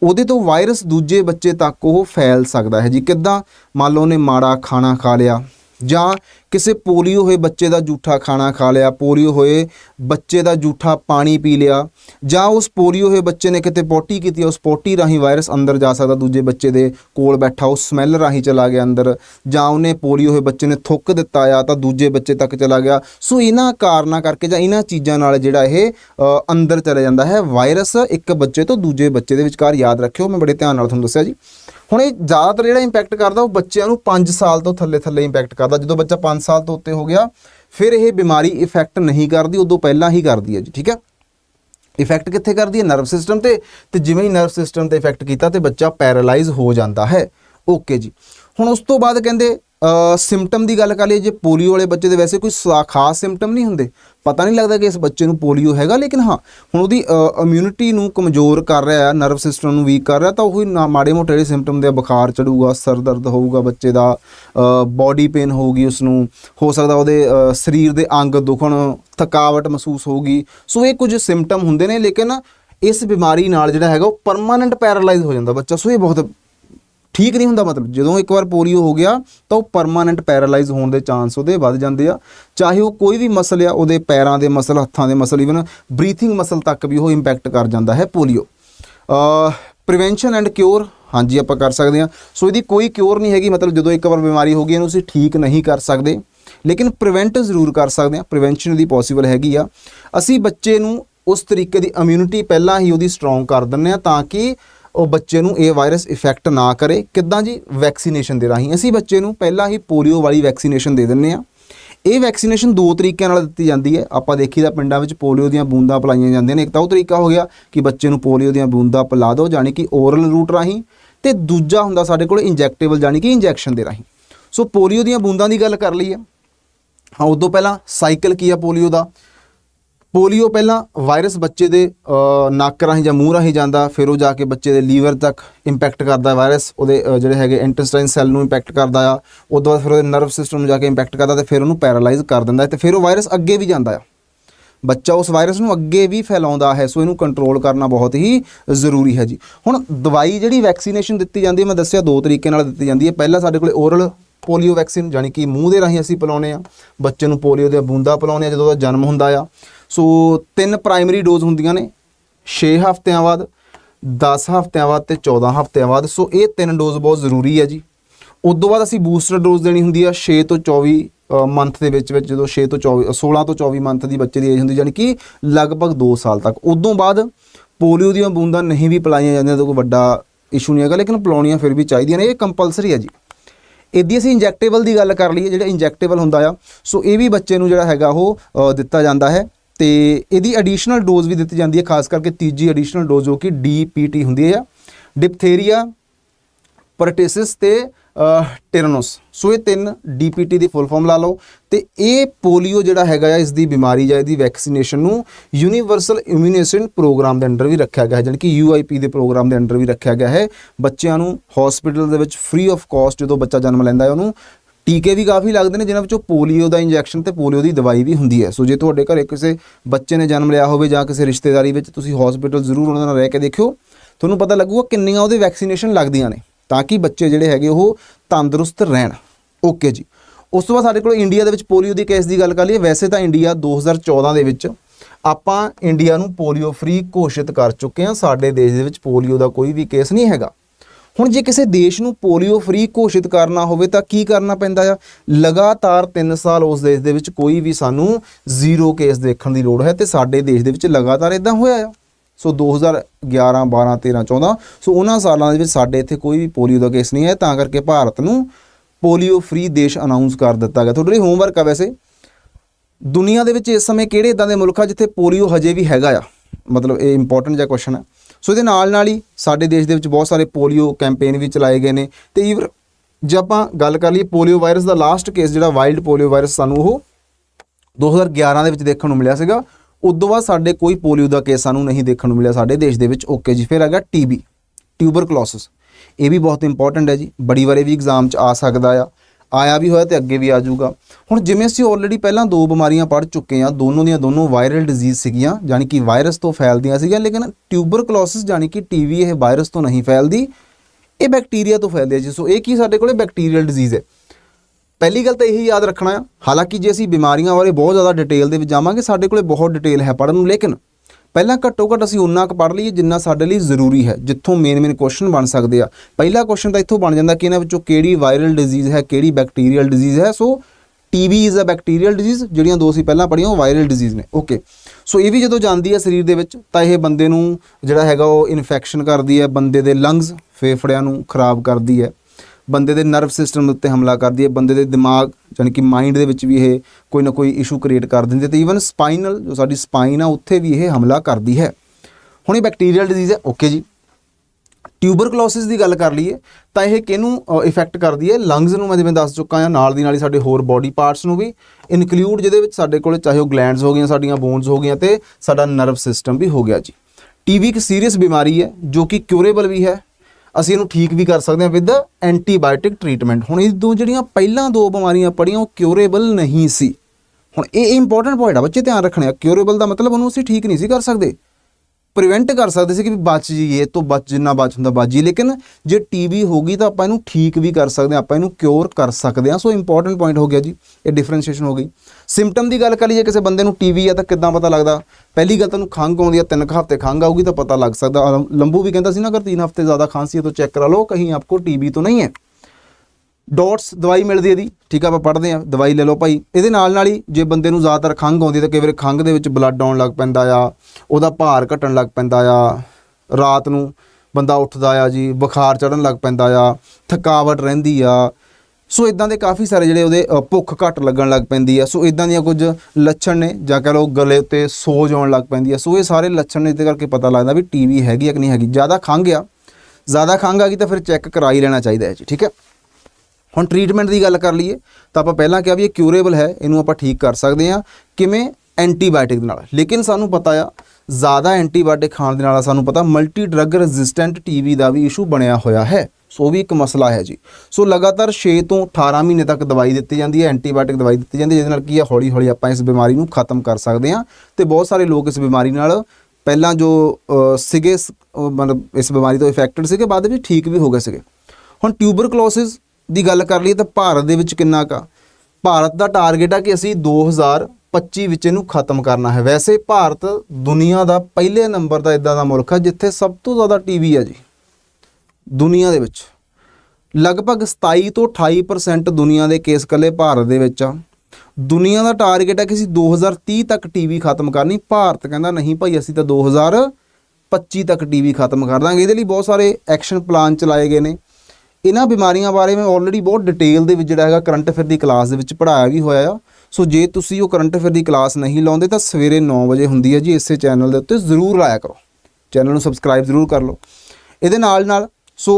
ਉਹਦੇ ਤੋਂ ਵਾਇਰਸ ਦੂਜੇ ਬੱਚੇ ਤੱਕ ਉਹ ਫੈਲ ਸਕਦਾ ਹੈ ਜੀ। ਕਿੱਦਾਂ? ਮੰਨ ਲਓ ਨੇ ਮਾੜਾ ਖਾਣਾ ਖਾ ਲਿਆ ਜਾਂ ਕਿਸੇ ਪੋਲੀਓ ਹੋਏ ਬੱਚੇ ਦਾ ਜੂਠਾ ਖਾਣਾ ਖਾ ਲਿਆ, ਪੋਲੀਓ ਹੋਏ ਬੱਚੇ ਦਾ ਜੂਠਾ ਪਾਣੀ ਪੀ ਲਿਆ, ਜਾਂ ਉਸ ਪੋਲੀਓ ਹੋਏ ਬੱਚੇ ਨੇ ਕਿਤੇ ਪੋਟੀ ਕੀਤੀ ਉਸ ਪੋਟੀ ਰਾਹੀਂ ਵਾਇਰਸ ਅੰਦਰ ਜਾ ਸਕਦਾ, ਦੂਜੇ ਬੱਚੇ ਦੇ ਕੋਲ ਬੈਠਾ ਉਹ ਸਮੈਲ ਰਾਹੀਂ ਚਲਾ ਗਿਆ ਅੰਦਰ, ਜਾਂ ਉਹਨੇ ਪੋਲੀਓ ਹੋਏ ਬੱਚੇ ਨੇ ਥੁੱਕ ਦਿੱਤਾ ਆ, ਤਾਂ ਦੂਜੇ ਬੱਚੇ ਤੱਕ ਚਲਾ ਗਿਆ। ਸੋ ਇਹਨਾਂ ਕਾਰਨਾਂ ਕਰਕੇ ਜਾਂ ਇਹਨਾਂ ਚੀਜ਼ਾਂ ਨਾਲ ਜਿਹੜਾ ਇਹ ਅੰਦਰ ਚਲੇ ਜਾਂਦਾ ਹੈ, ਵਾਇਰਸ ਇੱਕ ਬੱਚੇ ਤੋਂ ਦੂਜੇ ਬੱਚੇ ਦੇ ਵਿਚਕਾਰ ਯਾਦ ਰੱਖਿਓ, ਮੈਂ ਬੜੇ ਧਿਆਨ ਨਾਲ ਤੁਹਾਨੂੰ ਦੱਸਿਆ ਜੀ। ਹੁਣ ਇਹ ਜ਼ਿਆਦਾਤਰ ਜਿਹੜਾ ਇੰਪੈਕਟ ਕਰਦਾ, ਉਹ ਬੱਚਿਆਂ ਨੂੰ 5 ਸਾਲ ਤੋਂ ਥੱਲੇ ਥੱਲੇ ਇੰਪੈਕਟ ਕਰਦਾ। ਜਦੋਂ ਬੱਚਾ 5 ਸਾਲ ਤੋਂ ਉੱਤੇ ਹੋ ਗਿਆ, ਫਿਰ ਇਹ ਬਿਮਾਰੀ ਇਫੈਕਟ ਨਹੀਂ ਕਰਦੀ, ਉਦੋਂ ਪਹਿਲਾਂ ਹੀ ਕਰਦੀ ਹੈ ਜੀ, ਠੀਕ ਹੈ? ਇਫੈਕਟ ਕਿੱਥੇ ਕਰਦੀ ਹੈ? ਨਰਵ ਸਿਸਟਮ ਤੇ ਤੇ ਜਿਵੇਂ ਹੀ ਨਰਵ ਸਿਸਟਮ ਤੇ ਇਫੈਕਟ ਕੀਤਾ ਤੇ ਬੱਚਾ ਪੈਰਾਲਾਈਜ਼ ਹੋ ਜਾਂਦਾ ਹੈ। ਓਕੇ ਜੀ। ਹੁਣ ਉਸ ਤੋਂ ਬਾਅਦ ਕਹਿੰਦੇ ਸਿੰਪਟਮ ਦੀ ਗੱਲ ਕਰ ਲਈਏ, ਜੇ ਪੋਲੀਓ ਵਾਲੇ ਬੱਚੇ ਦੇ ਵੈਸੇ ਕੋਈ ਸਾ- ਖਾਸ ਸਿੰਪਟਮ ਨਹੀਂ ਹੁੰਦੇ। ਪਤਾ ਨਹੀਂ ਲੱਗਦਾ ਕਿ ਇਸ ਬੱਚੇ ਨੂੰ ਪੋਲੀਓ ਹੈਗਾ, ਲੇਕਿਨ ਹਾਂ, ਹੁਣ ਉਹਦੀ ਇਮਿਊਨਿਟੀ ਨੂੰ ਕਮਜ਼ੋਰ ਕਰ ਰਿਹਾ ਹੈ ਨਰਵ ਸਿਸਟਮ ਨੂੰ ਵੀਕ ਕਰ ਰਿਹਾ, ਤਾਂ ਉਹੀ ਨਾ, ਮਾੜੇ ਮੋਟੇ ਜਿਹੜੇ ਸਿੰਪਟਮ ਦੇ ਬੁਖਾਰ ਚੜੂਗਾ, ਸਰ ਦਰਦ ਹੋਊਗਾ ਬੱਚੇ ਦਾ ਬਾਡੀ ਪੇਨ ਹੋਊਗੀ ਉਸ ਨੂੰ ਹੋ ਸਕਦਾ ਉਹਦੇ ਸਰੀਰ ਦੇ ਅੰਗ ਦੁਖਣ, ਥਕਾਵਟ ਮਹਿਸੂਸ ਹੋਊਗੀ। ਸੋ ਇਹ ਕੁਝ ਸਿੰਪਟਮ ਹੁੰਦੇ ਨੇ, ਲੇਕਿਨ ਇਸ ਬਿਮਾਰੀ ਨਾਲ ਜਿਹੜਾ ਹੈਗਾ, ਉਹ ਪਰਮਾਨੈਂਟ ਪੈਰਾਲਾਈਜ਼ ਹੋ ਜਾਂਦਾ ਬੱਚਾ। ਸੋ ਇਹ ਬਹੁਤ ਠੀਕ ਨਹੀਂ ਹੁੰਦਾ ਮਤਲਬ, ਜਦੋਂ ਇੱਕ ਵਾਰ ਪੋਲੀਓ ਹੋ ਗਿਆ, ਤਾਂ ਉਹ ਪਰਮਾਨੈਂਟ ਪੈਰਾਲਾਈਜ਼ ਹੋਣ ਦੇ ਚਾਂਸ ਉਹਦੇ ਵੱਧ ਜਾਂਦੇ ਆ। ਚਾਹੇ ਉਹ ਕੋਈ ਵੀ ਮਸਲ ਆ, ਉਹਦੇ ਪੈਰਾਂ ਦੇ ਮਸਲ, ਹੱਥਾਂ ਦੇ ਮਸਲ ਇਵਨ ਬਰੀਥਿੰਗ ਮਸਲ ਤੱਕ ਵੀ ਉਹ ਇੰਪੈਕਟ ਕਰ ਜਾਂਦਾ ਹੈ ਪੋਲੀਓ। ਪ੍ਰੀਵੈਂਸ਼ਨ ਐਂਡ ਕਿਉਰ ਹਾਂਜੀ, ਆਪਾਂ ਕਰ ਸਕਦੇ ਹਾਂ। ਸੋ ਇਹਦੀ ਕੋਈ ਕਿਉਰ ਨਹੀਂ ਹੈਗੀ, ਮਤਲਬ ਜਦੋਂ ਇੱਕ ਵਾਰ ਬਿਮਾਰੀ ਹੋ ਗਈ, ਇਹਨੂੰ ਅਸੀਂ ਠੀਕ ਨਹੀਂ ਕਰ ਸਕਦੇ। ਲੇਕਿਨ ਪ੍ਰੀਵੈਂਟ ਜ਼ਰੂਰ ਕਰ ਸਕਦੇ ਹਾਂ ਪ੍ਰੀਵੈਂਸ਼ਨ ਦੀ ਪੋਸੀਬਲ ਹੈਗੀ ਆ। ਅਸੀਂ ਬੱਚੇ ਨੂੰ ਉਸ ਤਰੀਕੇ ਦੀ ਇਮਿਊਨਿਟੀ ਪਹਿਲਾਂ ਹੀ ਉਹਦੀ ਸਟਰੋਂਗ ਕਰ ਦਿੰਦੇ ਆ ਤਾਂ ਕਿ ਉਹ ਬੱਚੇ ਨੂੰ ਇਹ ਵਾਇਰਸ ਇਫੈਕਟ ਨਾ ਕਰੇ। ਕਿੱਦਾਂ ਜੀ? ਵੈਕਸੀਨੇਸ਼ਨ ਦੇ ਰਾਹੀਂ। ਅਸੀਂ ਬੱਚੇ ਨੂੰ ਪਹਿਲਾਂ ਹੀ ਪੋਲੀਓ ਵਾਲੀ ਵੈਕਸੀਨੇਸ਼ਨ ਦੇ ਦਿੰਦੇ ਆ ਇਹ ਵੈਕਸੀਨੇਸ਼ਨ ਦੋ ਤਰੀਕਿਆਂ ਨਾਲ ਦਿੱਤੀ ਜਾਂਦੀ ਹੈ। ਆਪਾਂ ਦੇਖੀਦਾ ਪਿੰਡਾਂ ਵਿੱਚ ਪੋਲੀਓ ਦੀਆਂ ਬੂੰਦਾਂ ਪਿਲਾਈਆਂ ਜਾਂਦੀਆਂ ਨੇ। ਇੱਕ ਤਾਂ ਉਹ ਤਰੀਕਾ ਹੋ ਗਿਆ ਕਿ ਬੱਚੇ ਨੂੰ ਪੋਲੀਓ ਦੀਆਂ ਬੂੰਦਾਂ ਪਿਲਾ ਦਿਓ ਜਾਨੀ ਕਿ ਓਰਲ ਰੂਟ ਰਾਹੀਂ। ਤੇ ਦੂਜਾ ਹੁੰਦਾ ਸਾਡੇ ਕੋਲ ਇੰਜੈਕਟੇਬਲ ਜਾਨੀ ਕਿ ਇੰਜੈਕਸ਼ਨ ਦੇ ਰਾਹੀਂ। ਸੋ ਪੋਲੀਓ ਦੀਆਂ ਬੂੰਦਾਂ ਦੀ ਗੱਲ ਕਰ ਲਈਏ। ਹਾਂ, ਉਦੋਂ ਪਹਿਲਾਂ ਸਾਈਕਲ ਕੀ ਆ ਪੋਲੀਓ ਦਾ? ਪੋਲੀਓ ਪਹਿਲਾਂ ਵਾਇਰਸ ਬੱਚੇ ਦੇ ਨੱਕ ਰਾਹੀਂ ਜਾਂ ਮੂੰਹ ਰਾਹੀਂ ਜਾਂਦਾ, ਫਿਰ ਉਹ ਜਾ ਕੇ ਬੱਚੇ ਦੇ ਲੀਵਰ ਤੱਕ ਇੰਪੈਕਟ ਕਰਦਾ ਵਾਇਰਸ, ਉਹਦੇ ਜਿਹੜੇ ਹੈਗੇ ਇੰਟੈਸਟਾਈਨ ਸੈੱਲ ਨੂੰ ਇੰਪੈਕਟ ਕਰਦਾ ਆ। ਉਸ ਤੋਂ ਬਾਅਦ ਫਿਰ ਉਹਦੇ ਨਰਵ ਸਿਸਟਮ ਨੂੰ ਜਾ ਕੇ ਇੰਪੈਕਟ ਕਰਦਾ ਤੇ ਫਿਰ ਉਹਨੂੰ ਪੈਰਾਲਾਈਜ਼ ਕਰ ਦਿੰਦਾ ਹੈ ਤੇ ਫਿਰ ਉਹ ਵਾਇਰਸ ਅੱਗੇ ਵੀ ਜਾਂਦਾ ਆ। ਬੱਚਾ ਉਸ ਵਾਇਰਸ ਨੂੰ ਅੱਗੇ ਵੀ ਫੈਲਾਉਂਦਾ ਹੈ, ਸੋ ਇਹਨੂੰ ਕੰਟਰੋਲ ਕਰਨਾ ਬਹੁਤ ਹੀ ਜ਼ਰੂਰੀ ਹੈ ਜੀ। ਹੁਣ ਦਵਾਈ ਜਿਹੜੀ ਵੈਕਸੀਨੇਸ਼ਨ ਦਿੱਤੀ ਜਾਂਦੀ ਹੈ, ਮੈਂ ਦੱਸਿਆ ਦੋ ਤਰੀਕੇ ਨਾਲ ਦਿੱਤੀ ਜਾਂਦੀ ਹੈ। ਪਹਿਲਾਂ ਸਾਡੇ ਕੋਲੇ ਓਰਲ ਪੋਲੀਓ ਵੈਕਸੀਨ ਜਾਨੀ ਕਿ ਮੂੰਹ ਦੇ ਰਾਹੀਂ ਅਸੀਂ ਪਿਲਾਉਂਦੇ ਆ ਬੱਚੇ ਨੂੰ ਪੋਲੀਓ ਦੀਆਂ ਬੂੰਦਾਂ ਪਿਲਾਉਂਦੇ ਆ ਜਦੋਂ ਉਹਦਾ ਜਨਮ ਹੁੰਦਾ ਆ। ਸੋ ਤਿੰਨ ਪ੍ਰਾਇਮਰੀ ਡੋਜ਼ ਹੁੰਦੀਆਂ ਨੇ 6 ਹਫ਼ਤਿਆਂ ਬਾਅਦ 10 ਹਫ਼ਤਿਆਂ ਬਾਅਦ ਤੇ 14 ਹਫ਼ਤਿਆਂ ਬਾਅਦ। ਸੋ ਇਹ ਤਿੰਨ ਡੋਜ਼ ਬਹੁਤ ਜ਼ਰੂਰੀ ਹੈ ਜੀ। ਉਸ ਤੋਂ ਬਾਅਦ ਅਸੀਂ ਬੂਸਟਰ ਡੋਜ਼ ਦੇਣੀ ਹੁੰਦੀ ਆ 6 ਤੋਂ 24 ਮੰਥ ਦੇ ਵਿੱਚ ਵਿੱਚ ਜਦੋਂ 6 ਤੋਂ 24 16 ਤੋਂ 24 ਮੰਥ ਦੀ ਬੱਚੇ ਦੀ ਏਜ ਹੁੰਦੀ, ਯਾਨੀ ਕਿ ਲਗਭਗ 2 ਸਾਲ ਤੱਕ। ਉਦੋਂ ਬਾਅਦ ਪੋਲੀਓ ਦੀਆਂ ਬੂੰਦਾਂ ਨਹੀਂ ਵੀ ਪਿਲਾਈਆਂ ਜਾਂਦੀਆਂ ਤਾਂ ਕੋਈ ਵੱਡਾ ਇਸ਼ੂ ਨਹੀਂ ਹੈਗਾ, ਲੇਕਿਨ ਪਿਲਾਉਣੀਆਂ ਫਿਰ ਵੀ ਚਾਹੀਦੀਆਂ ਨੇ। ਇਹ ਕੰਪਲਸਰੀ ਹੈ ਜੀ। ਇਹਦੀ ਅਸੀਂ ਇੰਜੈਕਟੇਬਲ ਦੀ ਗੱਲ ਕਰ ਲਈਏ, ਜਿਹੜਾ ਇੰਜੈਕਟੇਬਲ ਹੁੰਦਾ ਆ, ਸੋ ਇਹ ਵੀ ਬੱਚੇ ਨੂੰ ਜਿਹੜਾ ਹੈਗਾ ਉਹ ਦਿੱਤਾ ਜਾਂਦਾ ਹੈ। ਤੇ ਇਹਦੀ ਐਡੀਸ਼ਨਲ ਡੋਜ਼ ਵੀ ਦਿੱਤੀ ਜਾਂਦੀ ਹੈ, ਖਾਸ ਕਰਕੇ ਤੀਜੀ ਐਡੀਸ਼ਨਲ ਡੋਜ਼ ਜੋ ਕਿ ਡੀਪੀਟੀ ਹੁੰਦੀ ਹੈ ਡਿਪਥੇਰੀਆ ਪਰਟੇਸਿਸ ਤੇ ਟਿਰਨੋਸ ਸੋ ਇਹ ਤਿੰਨ ਡੀਪੀਟੀ ਦੀ ਫੁੱਲ ਫਾਰਮ ਲਾ ਲਓ ਤੇ ਇਹ ਪੋਲੀਓ ਜਿਹੜਾ ਹੈਗਾ ਆ, ਇਸ ਦੀ ਬਿਮਾਰੀ ਜਾਂ ਇਹਦੀ ਵੈਕਸੀਨੇਸ਼ਨ ਨੂੰ ਯੂਨੀਵਰਸਲ ਇਮਿਊਨੇਸ਼ਨ ਪ੍ਰੋਗਰਾਮ ਦੇ ਅੰਡਰ ਵੀ ਰੱਖਿਆ ਗਿਆ ਹੈ, ਜਾਣੀ ਕਿ ਯੂਆਈਪੀ ਦੇ ਪ੍ਰੋਗਰਾਮ ਦੇ ਅੰਡਰ ਵੀ ਰੱਖਿਆ ਗਿਆ ਹੈ। ਬੱਚਿਆਂ ਨੂੰ ਹਸਪੀਟਲ ਦੇ ਵਿੱਚ ਫ੍ਰੀ ਆਫ ਕਾਸਟ ਜਦੋਂ ਬੱਚਾ ਜਨਮ ਲੈਂਦਾ ਹੈ, ਉਹਨੂੰ ਟੀਕੇ ਵੀ ਕਾਫੀ ਲੱਗਦੇ ਨੇ, ਜਿਨ੍ਹਾਂ ਵਿੱਚੋਂ ਪੋਲੀਓ ਦਾ ਇੰਜੈਕਸ਼ਨ ਤੇ ਪੋਲੀਓ ਦੀ ਦਵਾਈ ਵੀ ਹੁੰਦੀ ਹੈ। ਸੋ ਜੇ ਤੁਹਾਡੇ ਘਰੇ ਕਿਸੇ ਬੱਚੇ ਨੇ ਜਨਮ ਲਿਆ ਹੋਵੇ ਜਾਂ ਕਿਸੇ ਰਿਸ਼ਤੇਦਾਰੀ ਵਿੱਚ, ਤੁਸੀਂ ਹਸਪੀਟਲ ਜ਼ਰੂਰ ਉਹਨਾਂ ਨਾਲ ਰਹਿ ਕੇ ਦੇਖਿਓ। ਤੁਹਾਨੂੰ ਪਤਾ ਲੱਗੂਗਾ ਕਿੰਨੀਆਂ ਉਹਦੇ ਵੈਕਸੀਨੇਸ਼ਨ ਲੱਗਦੀਆਂ ਨੇ, ਤਾਂ ਕਿ ਬੱਚੇ ਜਿਹੜੇ ਹੈਗੇ ਉਹ ਤੰਦਰੁਸਤ ਰਹਿਣ। ਓਕੇ ਜੀ। ਉਸ ਤੋਂ ਬਾਅਦ ਸਾਡੇ ਕੋਲ ਇੰਡੀਆ ਦੇ ਵਿੱਚ ਪੋਲੀਓ ਦੀ ਕੇਸ ਦੀ ਗੱਲ ਕਰ ਲਈਏ। ਵੈਸੇ ਤਾਂ ਇੰਡੀਆ 2014 ਦੇ ਵਿੱਚ ਆਪਾਂ ਇੰਡੀਆ ਨੂੰ ਪੋਲੀਓ ਫ੍ਰੀ ਘੋਸ਼ਿਤ ਕਰ ਚੁੱਕੇ ਹਾਂ। ਸਾਡੇ ਦੇਸ਼ ਦੇ ਵਿੱਚ ਪੋਲੀਓ ਦਾ ਕੋਈ ਵੀ ਕੇਸ ਨਹੀਂ ਹੈਗਾ। ਹੁਣ ਜੇ ਕਿਸੇ ਦੇਸ਼ ਨੂੰ ਪੋਲੀਓ ਫ੍ਰੀ ਘੋਸ਼ਿਤ ਕਰਨਾ ਹੋਵੇ ਤਾਂ ਕੀ ਕਰਨਾ ਪੈਂਦਾ ਆ? ਲਗਾਤਾਰ 3 ਸਾਲ ਉਸ ਦੇਸ਼ ਦੇ ਵਿੱਚ ਕੋਈ ਵੀ ਸਾਨੂੰ ਜ਼ੀਰੋ ਕੇਸ ਦੇਖਣ ਦੀ ਲੋੜ ਹੈ ਤੇ ਸਾਡੇ ਦੇਸ਼ ਦੇ ਵਿੱਚ ਲਗਾਤਾਰ ਇਦਾਂ ਹੋਇਆ ਆ। ਸੋ 2011 12 13 14 ਸੋ ਉਹਨਾਂ ਸਾਲਾਂ ਦੇ ਵਿੱਚ ਸਾਡੇ ਇੱਥੇ ਕੋਈ ਵੀ ਪੋਲੀਓ ਦਾ ਕੇਸ ਨਹੀਂ ਹੈ, ਤਾਂ ਕਰਕੇ ਭਾਰਤ ਨੂੰ ਪੋਲੀਓ ਫ੍ਰੀ ਦੇਸ਼ ਅਨਾਉਂਸ ਕਰ ਦਿੱਤਾ ਗਿਆ। ਤੁਹਾਡੇ ਲਈ ਹੋਮਵਰਕ ਆ ਵੈਸੇ। ਦੁਨੀਆ ਦੇ ਵਿੱਚ ਇਸ ਸਮੇਂ ਕਿਹੜੇ ਇਦਾਂ ਦੇ ਮੁਲਕ ਆ ਜਿੱਥੇ ਪੋਲੀਓ ਹਜੇ ਵੀ ਹੈਗਾ ਆ? ਮਤਲਬ ਇਹ ਇੰਪੋਰਟੈਂਟ ਜਿਹਾ ਕੁਐਸਚਨ ਹੈ ਸੋ ਇਹਦੇ ਨਾਲ ਨਾਲ ਹੀ ਸਾਡੇ ਦੇਸ਼ ਦੇ ਵਿੱਚ ਬਹੁਤ ਸਾਰੇ ਪੋਲੀਓ ਕੈਂਪੇਨ ਵੀ ਚਲਾਏ ਗਏ ਨੇ ਤੇ ਈਵਰ ਜੇ ਆਪਾਂ ਗੱਲ ਕਰ ਲਈਏ ਪੋਲੀਓ ਵਾਇਰਸ ਦਾ ਲਾਸਟ ਕੇਸ ਜਿਹੜਾ ਵਾਈਲਡ ਪੋਲੀਓ ਵਾਇਰਸ ਸਾਨੂੰ ਉਹ 2011 ਦੇ ਵਿੱਚ ਦੇਖਣ ਨੂੰ ਮਿਲਿਆ ਸੀਗਾ ਉਦੋਂ ਬਾਅਦ ਸਾਡੇ ਕੋਈ ਪੋਲੀਓ ਦਾ ਕੇਸ ਸਾਨੂੰ ਨਹੀਂ ਦੇਖਣ ਨੂੰ ਮਿਲਿਆ ਸਾਡੇ ਦੇਸ਼ ਦੇ ਵਿੱਚ। ਓਕੇ ਜੀ, ਫਿਰ ਹੈਗਾ ਟੀਬੀ ਟਿਊਬਰਕਲੋਸਿਸ ਇਹ ਵੀ ਬਹੁਤ ਇੰਪੋਰਟੈਂਟ ਹੈ ਜੀ, ਬੜੀ ਵਾਰੀ ਵੀ ਐਗਜ਼ਾਮ 'ਚ ਆ ਸਕਦਾ ਆ। ਆਇਆ ਵੀ ਹੋਇਆ ਤੇ ਅੱਗੇ ਵੀ ਆ ਜਾਊਗਾ। ਹੁਣ ਜਿਵੇਂ ਅਸੀਂ ਆਲਰੇਡੀ ਪਹਿਲਾਂ ਦੋ ਬਿਮਾਰੀਆਂ ਪੜ੍ਹ ਚੁੱਕੇ ਆ ਦੋਨੋਂ ਦੀਆਂ ਦੋਨੋਂ ਵਾਇਰਲ ਡਿਜ਼ੀਜ਼ ਸੀਗੀਆਂ, ਯਾਨੀ ਕਿ ਵਾਇਰਸ ਤੋਂ ਫੈਲਦੀਆਂ ਸੀਗੀਆਂ, ਲੇਕਿਨ ਟਿਊਬਰਕਲੋਸਿਸ ਯਾਨੀ ਕਿ ਟੀਵੀ ਇਹ ਵਾਇਰਸ ਤੋਂ ਨਹੀਂ ਫੈਲਦੀ, ਇਹ ਬੈਕਟੀਰੀਆ ਤੋਂ ਫੈਲਦੀ ਹੈ ਜੀ। ਸੋ ਇਹ ਕੀ ਸਾਡੇ ਕੋਲੇ ਬੈਕਟੀਰੀਅਲ ਡਿਜ਼ੀਜ਼ ਹੈ। ਪਹਿਲੀ ਗੱਲ ਤਾਂ ਇਹੀ ਯਾਦ ਰੱਖਣਾ ਆ। ਹਾਲਾਂਕਿ ਜੇ ਅਸੀਂ ਬਿਮਾਰੀਆਂ ਬਾਰੇ ਬਹੁਤ ਜ਼ਿਆਦਾ ਡਿਟੇਲ ਦੇ ਵਿੱਚ ਜਾਵਾਂਗੇ, ਸਾਡੇ ਕੋਲੇ ਬਹੁਤ ਡਿਟੇਲ ਹੈ ਪੜ੍ਹਨ ਨੂੰ, ਲੇਕਿਨ ਪਹਿਲਾਂ ਘੱਟੋ ਘੱਟ ਅਸੀਂ ਉਨਾ ਕੁ ਪੜ੍ਹ ਲਈਏ ਜਿੰਨਾ ਸਾਡੇ ਲਈ ਜ਼ਰੂਰੀ ਹੈ, ਜਿੱਥੋਂ ਮੇਨ ਮੇਨ ਕੁਐਸਚਨ ਬਣ ਸਕਦੇ ਆ। ਪਹਿਲਾ ਕੁਐਸਚਨ ਤਾਂ ਇੱਥੋਂ ਬਣ ਜਾਂਦਾ ਕਿ ਇਹਨਾਂ ਵਿੱਚੋਂ ਕਿਹੜੀ ਵਾਇਰਲ ਡਿਜ਼ੀਜ਼ ਹੈ, ਕਿਹੜੀ ਬੈਕਟੀਰੀਅਲ ਡਿਜ਼ੀਜ਼ ਹੈ। So TB is a bacterial disease ਜਿਹੜੀਆਂ ਦੋ ਸੀ ਪਹਿਲਾਂ ਪੜ੍ਹੀਆਂ, ਉਹ ਵਾਇਰਲ ਡਿਜ਼ੀਜ਼ ਨੇ। ਓਕੇ ਸੋ ਇਹ ਵੀ ਜਦੋਂ ਜਾਂਦੀ ਹੈ ਸਰੀਰ ਦੇ ਵਿੱਚ, ਤਾਂ ਇਹ ਬੰਦੇ ਨੂੰ ਜਿਹੜਾ ਹੈਗਾ ਉਹ ਇਨਫੈਕਸ਼ਨ ਕਰਦੀ ਹੈ, ਬੰਦੇ ਦੇ ਲੰਗਸ ਫੇਫੜਿਆਂ ਨੂੰ ਖਰਾਬ ਕਰਦੀ ਹੈ। ਬੰਦੇ ਦੇ ਨਰਵ ਸਿਸਟਮ ਉੱਤੇ ਹਮਲਾ ਕਰਦੀ ਹੈ, ਬੰਦੇ ਦੇ ਦਿਮਾਗ ਯਾਨੀ ਕਿ ਮਾਈਂਡ ਦੇ ਵਿੱਚ ਵੀ ਇਹ ਕੋਈ ਨਾ ਕੋਈ ਇਸ਼ੂ ਕ੍ਰੀਏਟ ਕਰ ਦਿੰਦੀ ਹੈ ਤੇ ਇਵਨ ਸਪਾਈਨਲ ਜੋ ਸਾਡੀ ਸਪਾਈਨ ਆ, ਉੱਥੇ ਵੀ ਇਹ ਹਮਲਾ ਕਰਦੀ ਹੈ। ਹੁਣ ਇਹ ਬੈਕਟੀਰੀਅਲ ਡਿਜ਼ੀਜ਼ ਹੈ ਓਕੇ ਜੀ। ਟਿਊਬਰਕਲੋਸਿਸ ਦੀ ਗੱਲ ਕਰ ਲਈਏ, ਤਾਂ ਇਹ ਕਿਹਨੂੰ ਇਫੈਕਟ ਕਰਦੀ ਹੈ? ਲੰਗਸ ਨੂੰ ਮੈਂ ਜਿਵੇਂ ਦੱਸ ਚੁੱਕਾ ਹਾਂ, ਨਾਲ ਦੀ ਨਾਲ ਹੀ ਸਾਡੇ ਹੋਰ ਬਾਡੀ ਪਾਰਟਸ ਨੂੰ ਵੀ ਇਨਕਲੂਡ ਜਿਹਦੇ ਵਿੱਚ ਸਾਡੇ ਕੋਲੇ ਚਾਹੇ ਉਹ ਗਲੈਂਡਸ ਹੋ ਗਈਆਂ, ਸਾਡੀਆਂ ਬੋਨਸ ਹੋ ਗਈਆਂ ਤੇ ਸਾਡਾ ਨਰਵ ਸਿਸਟਮ ਵੀ ਹੋ ਗਿਆ ਜੀ। ਟੀਵੀ ਇੱਕ ਸੀਰੀਅਸ ਬਿਮਾਰੀ ਹੈ, ਜੋ ਕਿ ਕਿਉਰੇਬਲ ਵੀ ਹੈ ਅਸੀਂ ਇਹਨੂੰ ਠੀਕ ਵੀ ਕਰ ਸਕਦੇ ਹਾਂ ਵਿਦ ਐਂਟੀਬਾਇਓਟਿਕ ਟ੍ਰੀਟਮੈਂਟ ਹੁਣ ਇਹ ਦੋ ਜਿਹੜੀਆਂ ਪਹਿਲਾਂ ਦੋ ਬਿਮਾਰੀਆਂ ਪੜੀਆਂ ਉਹ ਕਿਉਰੇਬਲ ਨਹੀਂ ਸੀ। ਹੁਣ ਇਹ ਇੰਪੋਰਟੈਂਟ ਪੁਆਇੰਟ ਆ ਬੱਚੇ, ਧਿਆਨ ਰੱਖਣਾ। ਕਿਉਰੇਬਲ ਦਾ ਮਤਲਬ ਉਹਨੂੰ ਅਸੀਂ ਠੀਕ ਨਹੀਂ ਸੀ ਕਰ ਸਕਦੇ। ਪ੍ਰੀਵੈਂਟ ਕਰ ਸਕਦੇ ਸੀ ਕਿ ਵੀ ਬਚ ਜਾਈਏ ਤੋਂ ਬਚ ਜਿੰਨਾ ਬਚ ਹੁੰਦਾ ਬਚ ਜੀ ਲੇਕਿਨ ਜੇ ਟੀਬੀ ਹੋ ਗਈ ਤਾਂ ਆਪਾਂ ਇਹਨੂੰ ਠੀਕ ਵੀ ਕਰ ਸਕਦੇ ਆ ਆਪਾਂ ਇਹਨੂੰ ਕਿਉਰ ਕਰ ਸਕਦੇ ਆ ਸੋ ਇੰਪੋਰਟੈਂਟ ਪੁਆਇੰਟ ਹੋ ਗਿਆ ਜੀ, ਇਹ ਡਿਫਰੈਂਸ਼ੀਏਸ਼ਨ ਹੋ ਗਈ। ਸਿੰਪਟਮ ਦੀ ਗੱਲ ਕਰ ਲਈਏ ਕਿਸੇ ਬੰਦੇ ਨੂੰ ਟੀਬੀ ਆ ਤਾਂ ਕਿੱਦਾਂ ਪਤਾ ਲੱਗਦਾ? ਪਹਿਲੀ ਗੱਲ ਤੁਹਾਨੂੰ ਖੰਘ ਆਉਂਦੀ ਆ, ਤਿੰਨ ਹਫ਼ਤੇ ਖੰਘ ਆਊਗੀ ਤਾਂ ਪਤਾ ਲੱਗ ਸਕਦਾ। ਲੰਬੂ ਵੀ ਕਹਿੰਦਾ ਸੀ ਨਾ, ਅਗਰ ਤਿੰਨ ਹਫ਼ਤੇ ਜ਼ਿਆਦਾ ਖਾਂਸੀ ਹੈ ਤਾਂ ਚੈੱਕ ਕਰਾ ਲਓ, ਕਹੀਂ ਆਪਕੋ ਟੀਬੀ ਤੋਂ ਨਹੀਂ ਹੈ। ਡੋਟਸ ਦਵਾਈ ਮਿਲਦੀ ਹੈ ਇਹਦੀ, ਠੀਕ ਆ, ਆਪਾਂ ਪੜ੍ਹਦੇ ਆ ਦਵਾਈ ਲੈ ਲਓ ਭਾਈ। ਇਹਦੇ ਨਾਲ ਨਾਲ ਹੀ ਜੇ ਬੰਦੇ ਨੂੰ ਜ਼ਿਆਦਾਤਰ ਖੰਘ ਆਉਂਦੀ ਤਾਂ ਕਈ ਵਾਰ ਖੰਘ ਦੇ ਵਿੱਚ ਬਲੱਡ ਆਉਣ ਲੱਗ ਪੈਂਦਾ ਆ, ਉਹਦਾ ਭਾਰ ਘਟਣ ਲੱਗ ਪੈਂਦਾ ਆ, ਰਾਤ ਨੂੰ ਬੰਦਾ ਉੱਠਦਾ ਆ ਜੀ, ਬੁਖਾਰ ਚੜਨ ਲੱਗ ਪੈਂਦਾ ਆ, ਥਕਾਵਟ ਰਹਿੰਦੀ ਆ। ਸੋ ਇਦਾਂ ਦੇ ਕਾਫੀ ਸਾਰੇ ਜਿਹੜੇ ਉਹਦੇ ਭੁੱਖ ਘੱਟ ਲੱਗਣ ਲੱਗ ਪੈਂਦੀ ਆ। ਸੋ ਇਦਾਂ ਦੀਆਂ ਕੁਝ ਲੱਛਣ ਨੇ, ਜਾਂ ਕਹ ਲਓ ਗਲੇ ਉੱਤੇ ਸੋਜ ਆਉਣ ਲੱਗ ਪੈਂਦੀ ਆ। ਸੋ ਇਹ ਸਾਰੇ ਲੱਛਣ ਨੇ, ਇਹਦੇ ਕਰਕੇ ਪਤਾ ਲੱਗਦਾ ਵੀ ਟੀਵੀ ਹੈਗੀ ਆ ਕਿ ਨਹੀਂ ਹੈਗੀ। ਜ਼ਿਆਦਾ ਖੰਘ ਆ, ਜ਼ਿਆਦਾ ਖੰਘ ਆ ਗਈ ਤਾਂ ਫਿਰ ਚੈੱਕ ਕਰਾ ਹੀ ਲੈਣਾ ਚਾਹੀਦਾ ਹੈ ਜੀ, ਠੀਕ ਹੈ? ਹੁਣ ਟ੍ਰੀਟਮੈਂਟ ਦੀ ਗੱਲ ਕਰ ਲਈਏ ਤਾਂ ਆਪਾਂ ਪਹਿਲਾਂ ਕਿਹਾ ਵੀ ਇਹ ਕਿਊਰੇਬਲ ਹੈ ਇਹਨੂੰ ਆਪਾਂ ਠੀਕ ਕਰ ਸਕਦੇ ਹਾਂ। ਕਿਵੇਂ? ਐਂਟੀਬਾਇਓਟਿਕ ਦੇ ਨਾਲ। ਲੇਕਿਨ ਸਾਨੂੰ ਪਤਾ ਆ ਜ਼ਿਆਦਾ ਐਂਟੀਬਾਇਓਟਿਕ ਖਾਣ ਦੇ ਨਾਲ ਸਾਨੂੰ ਪਤਾ ਮਲਟੀ ਡਰੱਗ ਰੈਜ਼ਿਸਟੈਂਟ ਟੀਵੀ ਦਾ ਵੀ ਇਸ਼ੂ ਬਣਿਆ ਹੋਇਆ ਹੈ। ਸੋ ਉਹ ਵੀ ਇੱਕ ਮਸਲਾ ਹੈ ਜੀ। ਸੋ ਲਗਾਤਾਰ 6 ਤੋਂ 18 ਮਹੀਨੇ ਤੱਕ ਦਵਾਈ ਦਿੱਤੀ ਜਾਂਦੀ ਹੈ ਐਂਟੀਬਾਇਓਟਿਕ ਦਵਾਈ ਦਿੱਤੀ ਜਾਂਦੀ ਹੈ ਜਿਹਦੇ ਨਾਲ ਕੀ ਆ ਹੌਲੀ ਹੌਲੀ ਆਪਾਂ ਇਸ ਬਿਮਾਰੀ ਨੂੰ ਖਤਮ ਕਰ ਸਕਦੇ ਹਾਂ। ਤੇ ਬਹੁਤ ਸਾਰੇ ਲੋਕ ਇਸ ਬਿਮਾਰੀ ਨਾਲ ਪਹਿਲਾਂ ਜੋ ਅ, ਸੀਗੇ ਸ- ਮਤਲਬ ਇਸ ਬਿਮਾਰੀ ਤੋਂ ਇਫੈਕਟਡ ਸੀਗੇ ਬਾਅਦ ਵਿੱਚ ਠੀਕ ਵੀ ਹੋ ਗਏ ਸੀਗੇ। ਹੁਣ ਟਿਊਬਰਕਲੋਸਿਸ ਦੀ ਗੱਲ ਕਰ ਲਈਏ ਤਾਂ ਭਾਰਤ ਦੇ ਵਿੱਚ ਕਿੰਨਾ ਕਾ ਭਾਰਤ ਦਾ ਟਾਰਗੇਟ ਆ ਕਿ ਅਸੀਂ 2025 ਵਿੱਚ ਇਹਨੂੰ ਖਤਮ ਕਰਨਾ ਹੈ। ਵੈਸੇ ਭਾਰਤ ਦੁਨੀਆ ਦਾ ਪਹਿਲੇ ਨੰਬਰ ਦਾ ਇਦਾਂ ਦਾ ਮੁਲਕ ਹੈ ਜਿੱਥੇ ਸਭ ਤੋਂ ਜ਼ਿਆਦਾ ਟੀਵੀ ਹੈ ਜੀ, ਦੁਨੀਆ ਦੇ ਵਿੱਚ। ਲਗਭਗ 27 ਤੋਂ 28% ਦੁਨੀਆ ਦੇ ਕੇਸ ਕੱਲੇ ਭਾਰਤ ਦੇ ਵਿੱਚ ਆ। ਦੁਨੀਆ ਦਾ ਟਾਰਗੇਟ ਹੈ ਕਿ ਅਸੀਂ 2030 ਤੱਕ ਟੀਵੀ ਖਤਮ ਕਰਨੀ। ਭਾਰਤ ਕਹਿੰਦਾ, ਨਹੀਂ ਭਾਈ, ਅਸੀਂ ਤਾਂ 2025 ਤੱਕ ਟੀਵੀ ਖਤਮ ਕਰ ਦਾਂਗੇ। ਇਹਦੇ ਲਈ ਬਹੁਤ ਸਾਰੇ ਐਕਸ਼ਨ ਪਲਾਨ ਚਲਾਏ ਗਏ ਨੇ। ਇਹਨਾਂ ਬਿਮਾਰੀਆਂ ਬਾਰੇ ਮੈਂ ਆਲਰੇਡੀ ਬਹੁਤ ਡਿਟੇਲ ਦੇ ਵਿੱਚ ਜਿਹੜਾ ਹੈਗਾ ਕਰੰਟ ਅਫੇਅਰ ਦੀ ਕਲਾਸ ਦੇ ਵਿੱਚ ਪੜਾਇਆ ਵੀ ਹੋਇਆ ਆ। ਸੋ ਜੇ ਤੁਸੀਂ ਉਹ ਕਰੰਟ ਅਫੇਅਰ ਦੀ ਕਲਾਸ ਨਹੀਂ ਲਾਉਂਦੇ ਤਾਂ ਸਵੇਰੇ 9 ਵਜੇ ਹੁੰਦੀ ਹੈ ਜੀ, ਇਸੇ ਚੈਨਲ ਦੇ ਉੱਤੇ ਜ਼ਰੂਰ ਲਾਇਆ ਕਰੋ। ਚੈਨਲ ਨੂੰ ਸਬਸਕ੍ਰਾਈਬ ਜ਼ਰੂਰ ਕਰ ਲਓ। ਇਹਦੇ ਨਾਲ ਨਾਲ ਸੋ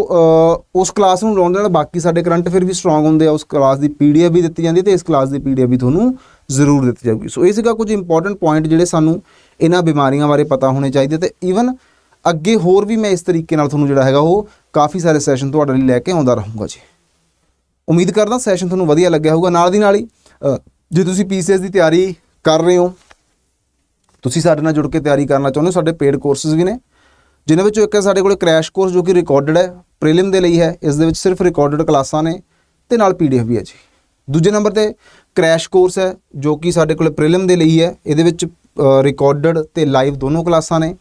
ਉਸ ਕਲਾਸ ਨੂੰ ਲਾਉਣ ਦੇ ਨਾਲ ਬਾਕੀ ਸਾਡੇ ਕਰੰਟ ਅਫੇਅਰ ਵੀ ਸਟਰੋਂਗ ਹੁੰਦੇ ਆ, ਉਸ ਕਲਾਸ ਦੀ ਪੀਡੀਐਫ ਵੀ ਦਿੱਤੀ ਜਾਂਦੀ ਹੈ ਤੇ ਇਸ ਕਲਾਸ ਦੀ ਪੀਡੀਐਫ ਵੀ ਤੁਹਾਨੂੰ ਜ਼ਰੂਰ ਦਿੱਤੀ ਜਾਊਗੀ। ਸੋ ਇਹ ਸੀਗਾ ਕੁਝ ਇੰਪੋਰਟੈਂਟ ਪੁਆਇੰਟ ਜਿਹੜੇ ਸਾਨੂੰ ਇਹਨਾਂ ਬਿਮਾਰੀਆਂ ਬਾਰੇ ਪਤਾ ਹੋਣੇ ਚਾਹੀਦੇ ਤੇ ਈਵਨ ਅੱਗੇ ਹੋਰ ਵੀ ਮੈਂ ਇਸ ਤਰੀਕੇ ਨਾਲ ਤੁਹਾਨੂੰ ਜਿਹੜਾ ਹੈਗਾ ਉਹ ਕਾਫੀ ਸਾਰੇ ਸੈਸ਼ਨ ਤੁਹਾਡੇ ਲਈ ਲੈ ਕੇ ਆਉਂਦਾ ਰਹੂੰਗਾ ਜੀ। ਉਮੀਦ ਕਰਦਾ ਸੈਸ਼ਨ ਤੁਹਾਨੂੰ ਵਧੀਆ ਲੱਗਿਆ ਹੋਊਗਾ। ਨਾਲ ਦੀ ਨਾਲ ਹੀ ਜੇ ਤੁਸੀਂ ਪੀਸੀਐਸ ਦੀ ਤਿਆਰੀ ਕਰ ਰਹੇ ਹੋ, ਤੁਸੀਂ ਸਾਡੇ ਨਾਲ ਜੁੜ ਕੇ ਤਿਆਰੀ ਕਰਨਾ ਚਾਹੁੰਦੇ ਹੋ, ਸਾਡੇ ਪੇਡ ਕੋਰਸਸ ਵੀ ਨੇ, ਜਿਨ੍ਹਾਂ ਵਿੱਚੋਂ ਇੱਕ ਹੈ ਸਾਡੇ ਕੋਲ ਕ੍ਰੈਸ਼ ਕੋਰਸ ਜੋ ਕਿ ਰਿਕਾਰਡਡ ਹੈ ਪ੍ਰੀਲਿਮ ਦੇ ਲਈ ਹੈ, ਇਸ ਦੇ ਵਿੱਚ ਸਿਰਫ ਰਿਕਾਰਡਡ ਕਲਾਸਾਂ ਨੇ ਤੇ ਨਾਲ ਪੀਡੀਐਫ ਵੀ ਹੈ ਜੀ। ਦੂਜੇ ਨੰਬਰ ਤੇ ਕ੍ਰੈਸ਼ ਕੋਰਸ ਹੈ, ਜੋ ਕਿ ਸਾਡੇ ਕੋਲ ਪ੍ਰੀਲਿਮ ਦੇ ਲਈ ਹੈ, ਇਹਦੇ ਵਿੱਚ ਰਿਕਾਰਡਡ ਤੇ ਲਾਈਵ ਦੋਨੋਂ ਕਲਾਸਾਂ ਨੇ।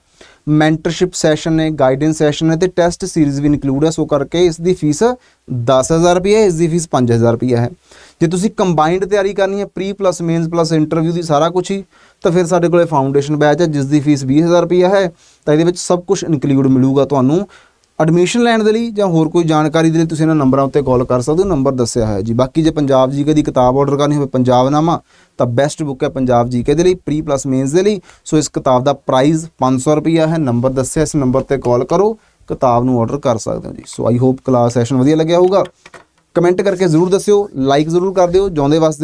ਮੈਂਟਰਸ਼ਿਪ ਸੈਸ਼ਨ ਨੇ ਗਾਈਡੈਂਸ ਸੈਸ਼ਨ ਨੇ ਤੇ ਟੈਸਟ ਸੀਰੀਜ਼ ਵੀ ਇਨਕਲੂਡ ਹੈ ਸੋ ਕਰਕੇ ਇਸ ਦੀ ਫੀਸ 10000 ਰੁਪਏ ਹੈ ਇਸ ਦੀ ਫੀਸ 5000 ਰੁਪਏ ਹੈ। ਜੇ ਤੁਸੀਂ ਕੰਬਾਈਨਡ ਤਿਆਰੀ ਕਰਨੀ ਹੈ pre plus mains plus interview ਦੀ ਸਾਰਾ ਕੁਝ ਹੀ, ਤਾਂ ਫਿਰ ਸਾਡੇ ਕੋਲੇ ਫਾਊਂਡੇਸ਼ਨ ਬੈਚ ਹੈ ਜਿਸ ਦੀ ਫੀਸ 20000 ਰੁਪਏ ਹੈ, ਤਾਂ ਇਹਦੇ ਵਿੱਚ ਸਭ ਕੁਝ ਇਨਕਲੂਡ ਮਿਲੂਗਾ ਤੁਹਾਨੂੰ। ਐਡਮਿਸ਼ਨ ਲੈਣ ਦੇ ਲਈ ਜਾਂ ਹੋਰ ਕੋਈ ਜਾਣਕਾਰੀ ਦੇ ਲਈ ਤੁਸੀਂ ਇਹਨਾਂ ਨੰਬਰਾਂ ਉੱਤੇ ਕਾਲ ਕਰ ਸਕਦੇ ਹੋ, ਨੰਬਰ ਦੱਸਿਆ ਹੋਇਆ ਜੀ। ਬਾਕੀ ਜੇ ਪੰਜਾਬ ਜੀਕੇ ਦੀ ਕਿਤਾਬ ਆਰਡਰ ਕਰਨੀ ਹੋਵੇ ਪੰਜਾਬਨਾਮਾ, ਤਾਂ ਬੈਸਟ ਬੁੱਕ ਹੈ ਪੰਜਾਬ ਜੀਕੇ ਦੇ ਲਈ ਪ੍ਰੀ ਪਲੱਸ ਮੇਨਸ ਦੇ ਲਈ। ਸੋ ਇਸ ਕਿਤਾਬ ਦਾ ਪ੍ਰਾਈਸ 500 ਰੁਪਿਆ ਹੈ, ਨੰਬਰ ਦੱਸਿਆ, ਇਸ ਨੰਬਰ ਤੇ ਕਾਲ ਕਰੋ, ਕਿਤਾਬ ਨੂੰ ਆਰਡਰ ਕਰ ਸਕਦੇ ਹੋ ਜੀ। So I hope class session ਵਧੀਆ ਲੱਗਿਆ ਹੋਊਗਾ। ਕਮੈਂਟ ਕਰਕੇ ਜ਼ਰੂਰ ਦੱਸਿਓ ਲਾਈਕ ਜ਼ਰੂਰ ਕਰ ਦਿਓ, ਜਿਉਂਦੇ ਵਾਸਤੇ